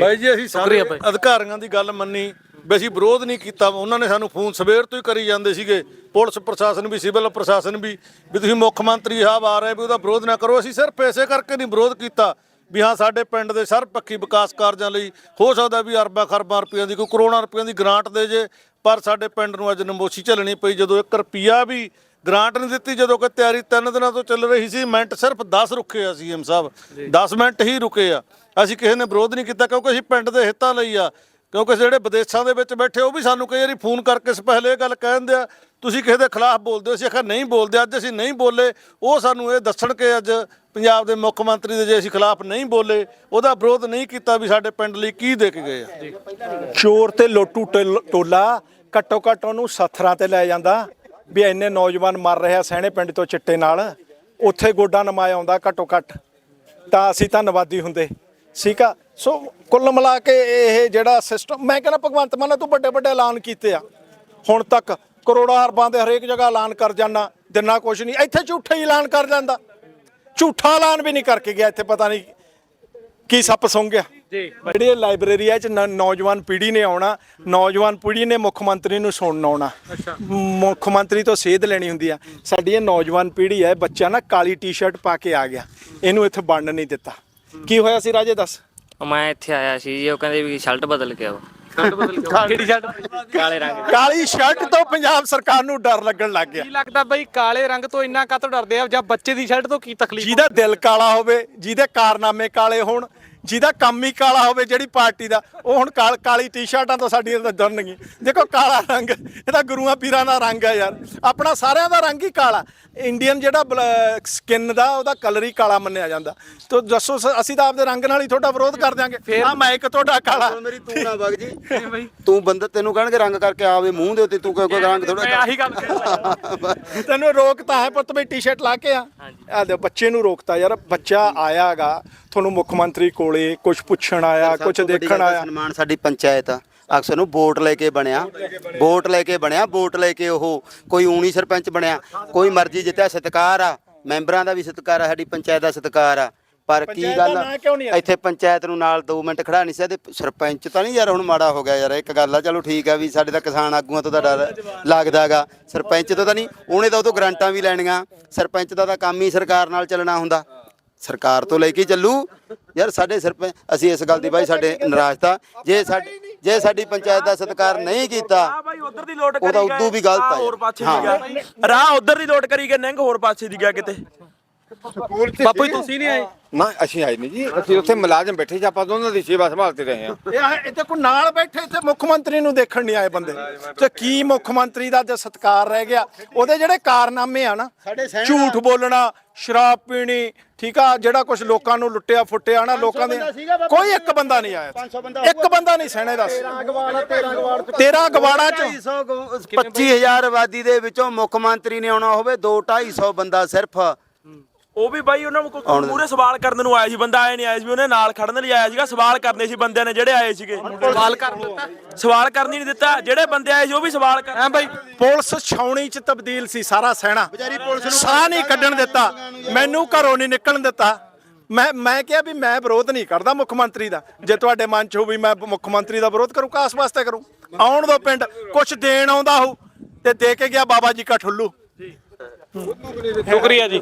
ਬਾਈ ਜੀ ਅਸੀਂ ਸਾਰੇ। ਅਧਿਕਾਰੀਆਂ ਦੀ ਗੱਲ ਮੰਨੀ। ਵੀ ਅਸੀਂ ਵਿਰੋਧ ਨਹੀਂ ਕੀਤਾ। ਉਹਨਾਂ ਨੇ ਸਾਨੂੰ ਫੋਨ ਸਵੇਰ ਤੋਂ ਹੀ ਕਰੀ ਜਾਂਦੇ ਸੀਗੇ। ਪੁਲਿਸ ਪ੍ਰਸ਼ਾਸਨ ਵੀ ਸਿਵਲ ਪ੍ਰਸ਼ਾਸਨ ਵੀ ਵੀ ਤੁਸੀਂ ਮੁੱਖ ਮੰਤਰੀ ਸਾਹਿਬ ਆ ਰਹੇ ਵੀ ਉਹਦਾ ਵਿਰੋਧ ਨਾ ਕਰੋ। ਅਸੀਂ ਸਿਰਫ ਪੈਸੇ ਕਰਕੇ ਨਹੀਂ ਵਿਰੋਧ ਕੀਤਾ ਵੀ ਹਾਂ ਸਾਡੇ ਪਿੰਡ ਦੇ ਸਰਬਪੱਖੀ ਵਿਕਾਸ ਕਾਰਜਾਂ ਲਈ ਹੋ ਸਕਦਾ ਵੀ ਅਰਬਾਂ ਖਰਬਾਂ ਰੁਪਈਆਂ ਦੀ ਕੋਈ ਕਰੋੜਾਂ ਰੁਪਈਆਂ ਦੀ ਗ੍ਰਾਂਟ ਦੇ ਜੇ ਪਰ ਸਾਡੇ ਪਿੰਡ ਨੂੰ ਅੱਜ ਨਮੋਸ਼ੀ ਝੱਲਣੀ ਪਈ। ਜਦੋਂ 1 ਰੁਪਿਆ ਵੀ ਗ੍ਰਾਂਟ ਨਹੀਂ ਦਿੱਤੀ ਜਦੋਂ ਕਿ ਤਿਆਰੀ ਤਿੰਨ ਦਿਨਾਂ ਤੋਂ ਚੱਲ ਰਹੀ ਸੀ ਮਿੰਟ ਸਿਰਫ 10 ਰੁਕੇ ਆ ਸੀਐਮ ਸਾਹਿਬ। 10 ਮਿੰਟ ਹੀ ਰੁਕੇ ਆ। ਅਸੀਂ ਕਿਸੇ ਨੇ ਵਿਰੋਧ ਨਹੀਂ ਕੀਤਾ ਕਿਉਂਕਿ ਅਸੀਂ ਪਿੰਡ ਦੇ ਹਿੱਤਾਂ ਲਈ ਆ। ਕਿਉਂਕਿ ਜਿਹੜੇ ਵਿਦੇਸ਼ਾਂ ਦੇ ਵਿੱਚ ਬੈਠੇ, ਉਹ ਵੀ ਸਾਨੂੰ ਕਈ ਵਾਰੀ ਫੋਨ ਕਰਕੇ ਪਹਿਲੇ ਇਹ ਗੱਲ ਕਹਿੰਦੇ ਆ, ਤੁਸੀਂ ਕਿਸੇ ਦੇ ਖਿਲਾਫ ਬੋਲਦੇ ਹੋ? ਅਸੀਂ ਆਖਿਆ, ਨਹੀਂ ਬੋਲਦੇ, ਅੱਜ ਅਸੀਂ ਨਹੀਂ ਬੋਲੇ। ਉਹ ਸਾਨੂੰ ਇਹ ਦੱਸਣ ਕਿ ਅੱਜ ਪੰਜਾਬ ਦੇ ਮੁੱਖ ਮੰਤਰੀ ਦੇ ਜੇ ਅਸੀਂ ਖਿਲਾਫ ਨਹੀਂ ਬੋਲੇ, ਉਹਦਾ ਵਿਰੋਧ ਨਹੀਂ ਕੀਤਾ ਵੀ ਸਾਡੇ ਪਿੰਡ ਲਈ ਕੀ ਦੇ ਕੇ ਗਏ ਆ। ਚੋਰ ਤੇ ਲੋਟੂ ਟੋਲ- ਟੋਲਾ ਘੱਟੋ ਘੱਟ ਉਹਨੂੰ ਸੱਥਰਾਂ ਤੇ ਲੈ ਜਾਂਦਾ ਵੀ ਇੰਨੇ ਨੌਜਵਾਨ ਮਰ ਰਹੇ ਆ ਸਹਿਣੇ ਪਿੰਡ ਤੋਂ ਚਿੱਟੇ ਨਾਲ, ਉੱਥੇ ਗੋਡਾ ਨਮਾਇਆ ਆਉਂਦਾ ਘੱਟੋ ਘੱਟ। ਤਾਂ ਅਸੀਂ ਧੰਨਵਾਦੀ ਹੁੰਦੇ। ਠੀਕ ਆ? ਸੋ ਕੁੱਲ ਮਿਲਾ ਕੇ ਇਹ ਜਿਹੜਾ ਸਿਸਟਮ ਮੈਂ ਕਹਿੰਦਾ ਭਗਵੰਤ ਮਾਨ ਤੂੰ ਵੱਡੇ ਵੱਡੇ ਐਲਾਨ ਕੀਤੇ ਆ। ਹੁਣ ਤੱਕ ਕਰੋੜਾਂ ਅਰਬਾਂ ਦੇ ਹਰੇਕ ਜਗ੍ਹਾ ਐਲਾਨ ਕਰ ਜਾਣਾ ਦਿਨਾ ਕੁਛ ਨਹੀਂ ਇੱਥੇ ਝੂਠਾ ਹੀ ਐਲਾਨ ਕਰ ਜਾਂਦਾ। ਝੂਠਾ ਐਲਾਨ ਵੀ ਨਹੀਂ ਕਰਕੇ ਗਿਆ ਇੱਥੇ ਪਤਾ ਨਹੀਂ ਕੀ ਸੱਪ ਸੁੰਘ ਗਿਆ। ਜੀ। ਜਿਹੜੀ ਲਾਇਬ੍ਰੇਰੀ ਹੈ ਚ ਨ- ਨੌਜਵਾਨ ਪੀੜ੍ਹੀ ਨੇ ਆਉਣਾ ਨੌਜਵਾਨ ਪੀੜ੍ਹੀ ਨੇ ਮੁੱਖ ਮੰਤਰੀ ਨੂੰ ਸੁਣਨ ਆਉਣਾ। ਅੱਛਾ। ਮੁੱਖ ਮੰਤਰੀ ਤੋਂ ਸੇਧ ਲੈਣੀ ਹੁੰਦੀ ਆ। ਸਾਡੀ ਇਹ ਨੌਜਵਾਨ ਪੀੜ੍ਹੀ ਹੈ ਬੱਚਾ ਨਾ ਕਾਲੀ ਟੀ-ਸ਼ਰਟ ਪਾ ਕੇ ਆ ਗਿਆ ਇਹਨੂੰ ਇੱਥੇ ਵੰਡ ਨਹੀਂ ਦਿੱਤਾ। ਕੀ ਹੋਇਆ ਸੀ ਰਾਜੇ ਦੱਸ। ਮੈਂ ਇੱਥੇ ਆਇਆ ਸੀ ਜੀ ਉਹ ਕਹਿੰਦੇ ਵੀ ਸ਼ਰਟ ਬਦਲ ਕੇ ਆਓ। ਸ਼ਰਟ ਬਦਲ ਕੇ ਆਓ। ਕਿਹੜੀ ਸ਼ਰਟ? ਕਾਲੇ ਰੰਗ ਦੀ। ਕਾਲੀ ਸ਼ਰਟ ਤੋਂ ਪੰਜਾਬ ਸਰਕਾਰ ਨੂੰ ਡਰ ਲੱਗਣ ਲੱਗ ਗਿਆ। ਕੀ ਲੱਗਦਾ ਬਈ ਕਾਲੇ ਰੰਗ ਤੋਂ ਇੰਨਾ ਕਾਤੋਂ ਡਰਦੇ ਆ ਜਾਂ ਬੱਚੇ ਦੀ ਸ਼ਰਟ ਤੋਂ ਕੀ ਤਕਲੀਫ ਜਿਹਦਾ ਦਿਲ ਕਾਲਾ ਹੋਵੇ ਜਿਹਦੇ ਕਾਰਨਾਮੇ ਕਾਲੇ ਹੋਣ ਜਿਹਦਾ ਕੰਮ ਹੀ ਕਾਲਾ ਹੋਵੇ ਜਿਹੜੀ ਪਾਰਟੀ ਦਾ ਉਹ ਹੁਣ ਕਾਲ- ਕਾਲੀ ਟੀ-ਸ਼ਰਟਾਂ ਤੋਂ ਸਾਡੀਆਂ ਤਾਂ ਡਰਨਗੀਆਂ ਦੇਖੋ ਕਾਲਾ ਰੰਗ ਇਹ ਤਾਂ ਗੁਰੂਆਂ ਪੀਰਾਂ ਦਾ ਰੰਗ ਹੈ ਯਾਰ। ਆਪਣਾ ਸਾਰਿਆਂ ਦਾ ਰੰਗ ਹੀ ਕਾਲਾ। ਇੰਡੀਅਨ ਜਿਹੜਾ ਸਕਿਨ ਦਾ ਉਹਦਾ ਕਲਰ ਹੀ ਕਾਲਾ ਮੰਨਿਆ ਜਾਂਦਾ। ਤੋ ਦੱਸੋ ਸ- ਅਸੀਂ ਤਾਂ ਆਪਦੇ ਰੰਗ ਨਾਲ ਹੀ ਤੁਹਾਡਾ ਵਿਰੋਧ ਕਰ ਦਿਆਂਗੇ। ਆ ਮਾਈਕ ਤੁਹਾਡਾ ਕਾਲਾ। ਹੁਣ ਮੇਰੀ ਤੂੰ ਨਾ ਵਗ ਜੀ। ਬਈ। ਤੂੰ ਬੰਦਾ ਤੈਨੂੰ ਕਹਿਣਗੇ ਰੰਗ ਕਰਕੇ ਆਵੇ ਮੂੰਹ ਦੇ ਉੱਤੇ ਤੂੰ ਕੋਈ ਕੋਈ ਰੰਗ ਥੋੜਾ ਮੈਂ ਆਹੀ ਗੱਲ ਕਹਿਣ ਲੱਗਾ। [laughs] ਤੈਨੂੰ ਰੋਕਤਾ ਹੈ ਪੁੱਤ ਵੀ ਟੀ-ਸ਼ਰਟ ਲਾ ਕੇ ਆ। ਆ ਦੇ ਬੱਚੇ ਨੂੰ ਰੋਕਤਾ ਯਾਰ ਬੱਚਾ ਆਇਆਗਾ। ਤੁਹਾਨੂੰ ਮੁੱਖ ਮੰਤਰੀ ਕੋਲੇ ਕੁਝ ਪੁੱਛਣ ਆਇਆ ਕੁਝ ਦੇਖਣ ਆਇਆ? ਸਨਮਾਨ ਸਾਡੀ ਪੰਚਾਇਤ ਆ। ਅਕਸਰ ਨੂੰ ਵੋਟ ਲੈ ਕੇ ਬਣਿਆ ਵੋਟ ਲੈ ਕੇ ਬਣਿਆ ਵੋਟ ਲੈ ਕੇ ਉਹ ਕੋਈ ਊਣੀ ਸਰਪੰਚ ਬਣਿਆ ਕੋਈ ਮਰਜ਼ੀ ਜਿੱਤਿਆ ਸਤਿਕਾਰ ਆ। ਮੈਂਬਰਾਂ ਦਾ ਵੀ ਸਤਿਕਾਰ ਆ ਸਾਡੀ ਪੰਚਾਇਤ ਦਾ ਸਤਿਕਾਰ ਆ। ਪਰ ਕੀ ਗੱਲ? ਇੱਥੇ ਪੰਚਾਇਤ ਨੂੰ ਨਾਲ 2 ਮਿੰਟ ਖੜਾ ਨਹੀਂ ਸੀ ਤੇ ਸਰਪੰਚ ਤਾਂ ਨਹੀਂ ਯਾਰ ਹੁਣ ਮਾੜਾ ਹੋ ਗਿਆ ਯਾਰ ਇੱਕ ਗੱਲ ਆ ਚਲੋ ਠੀਕ ਆ ਵੀ ਸਾਡੇ ਤਾਂ ਕਿਸਾਨ ਆਗੂਆਂ ਤੋਂ ਤਾਂ ਡਰ ਲੱਗਦਾਗਾ ਸਰਪੰਚ ਤੋਂ ਤਾਂ ਨਹੀਂ ਉਹਨੇ ਤਾਂ ਉਹ ਤੋਂ ਗਰੰਟਾਂ ਵੀ ਲੈਣੀਆਂ ਸਰਪੰਚ ਦਾ ਤਾਂ ਕੰਮ ਹੀ ਸਰਕਾਰ ਨਾਲ ਚੱਲਣਾ ਹੁੰਦਾ। ਸਰਕਾਰ ਤੋਂ ਲੈ ਕੇ ਚੱਲੂ। ਯਾਰ ਸਾਡੇ ਸਰਪੰਚ ਅਸੀਂ ਇਸ ਗੱਲ ਦੀ ਬਾਈ ਸਾਡੇ ਨਾਰਾਜ਼ਤਾ ਜੇ ਸਾਡੀ ਜੇ ਸਾਡੀ ਪੰਚਾਇਤ ਦਾ ਸਤਿਕਾਰ ਨਹੀਂ ਕੀਤਾ ਬਾਈ ਉਧਰ ਦੀ ਲੋਟ ਕਰੀ ਉਦੋਂ ਵੀ ਗਲਤ ਆ ਹੋਰ। ਪਾਸੇ। ਦੀ ਗਿਆ ਰਾਹ ਉਧਰ ਦੀ ਲੋਟ ਕਰੀ ਗਏ ਨੰਗ ਹੋਰ ਪਾਸੇ ਦੀ ਗਿਆ ਕਿਤੇ। ਬਾਪੂ ਜੀ ਤੁਸੀਂ ਨਹੀਂ ਆਏ? ਨਾ ਅਸੀਂ ਆਏ ਨਹੀਂ ਜੀ। ਅਸੀਂ ਉੱਥੇ ਮੁਲਾਜ਼ਮ ਬੈਠੇ ਸੀ ਆਪਾਂ ਦੋਨਾਂ ਦੀ ਸੇਵਾ ਸੰਭਾਲਦੇ ਰਹੇ ਹਾਂ। ਇਹ ਇੱਥੇ ਕੋਈ ਨਾਲ ਬੈਠੇ ਇੱਥੇ ਮੁੱਖ ਮੰਤਰੀ ਨੂੰ ਦੇਖਣ ਨਹੀਂ ਆਏ ਬੰਦੇ। ਤੇ ਕੀ ਮੁੱਖ ਮੰਤਰੀ ਦਾ ਜੇ ਸਤਕਾਰ ਰਹਿ ਗਿਆ? ਉਹਦੇ ਜਿਹੜੇ ਕਾਰਨਾਮੇ ਆ ਨਾ ਝੂਠ ਬੋਲਣਾ ਸ਼ਰਾਬ ਪੀਣੀ ਠੀਕ ਆ ਜਿਹੜਾ ਕੁਝ ਲੋਕਾਂ ਨੂੰ ਲੁੱਟਿਆ ਫੁੱਟਿਆ ਨਾ ਲੋਕਾਂ ਦੇ ਕੋਈ ਇੱਕ ਬੰਦਾ ਨਹੀਂ ਆਇਆ ਇੱਕ ਬੰਦਾ ਨਹੀਂ ਸਹਿਣੇ ਦੱਸ 13 ਗਵਾੜਾ ਚ। 25000 ਆਬਾਦੀ ਦੇ ਵਿੱਚੋਂ ਮੁੱਖ ਮੰਤਰੀ ਨੇ ਆਉਣਾ ਹੋਵੇ 2 250 ਬੰਦਾ ਸਿਰਫ ਉਹ ਵੀ ਬਾਈ ਉਹਨਾਂ ਨੂੰ ਕੋਈ ਮੂਰੇ ਸਵਾਲ ਕਰਨ ਨੂੰ ਆਇਆ ਸੀ ਬੰਦਾ ਆਇਆ ਨਹੀਂ ਆਇਆ ਸੀ ਉਹਨੇ ਨਾਲ ਖੜਨ ਲਈ ਆਇਆ ਸੀਗਾ ਸਵਾਲ ਕਰਨੇ ਸੀ ਬੰਦਿਆਂ ਨੇ ਜਿਹੜੇ ਆਏ ਸੀਗੇ। ਸਵਾਲ ਕਰ ਦਿੱਤਾ। ਸਵਾਲ ਕਰਨ ਹੀ ਨਹੀਂ ਦਿੱਤਾ ਜਿਹੜੇ ਬੰਦੇ ਆਏ ਸੀ ਉਹ ਵੀ ਸਵਾਲ ਕਰ ਐ ਬਈ ਪੁਲਿਸ ਛਾਉਣੀ ਚ ਤਬਦੀਲ ਸੀ ਸਾਰਾ ਸੈਨਾ ਸਾਹ ਨਹੀਂ ਕੱਢਣ ਦਿੱਤਾ ਮੈਨੂੰ ਘਰੋਂ ਨਹੀਂ ਨਿਕਲਣ ਦਿੱਤਾ। ਮੈਂ ਮੈਂ ਕਿਹਾ ਵੀ ਮੈਂ ਵਿਰੋਧ ਨਹੀਂ ਕਰਦਾ ਮੁੱਖ ਮੰਤਰੀ ਦਾ। ਜੇ ਤੁਹਾਡੇ ਮਨ ਚ ਹੋ ਵੀ ਮੈਂ ਮੁੱਖ ਮੰਤਰੀ ਦਾ ਵਿਰੋਧ ਕਰੂੰ ਕਾਸ ਵਾਸਤੇ ਕਰੂੰ? ਆਉਣ ਦੋ ਪਿੰਡ ਕੁਝ ਦੇਣ ਆਉਂਦਾ ਹੋ ਤੇ ਦੇ ਕੇ ਗਿਆ ਬਾਬਾ ਜੀ ਕਾ ਠੁੱਲੂ। ਸ਼ੁਕਰੀਆ ਜੀ।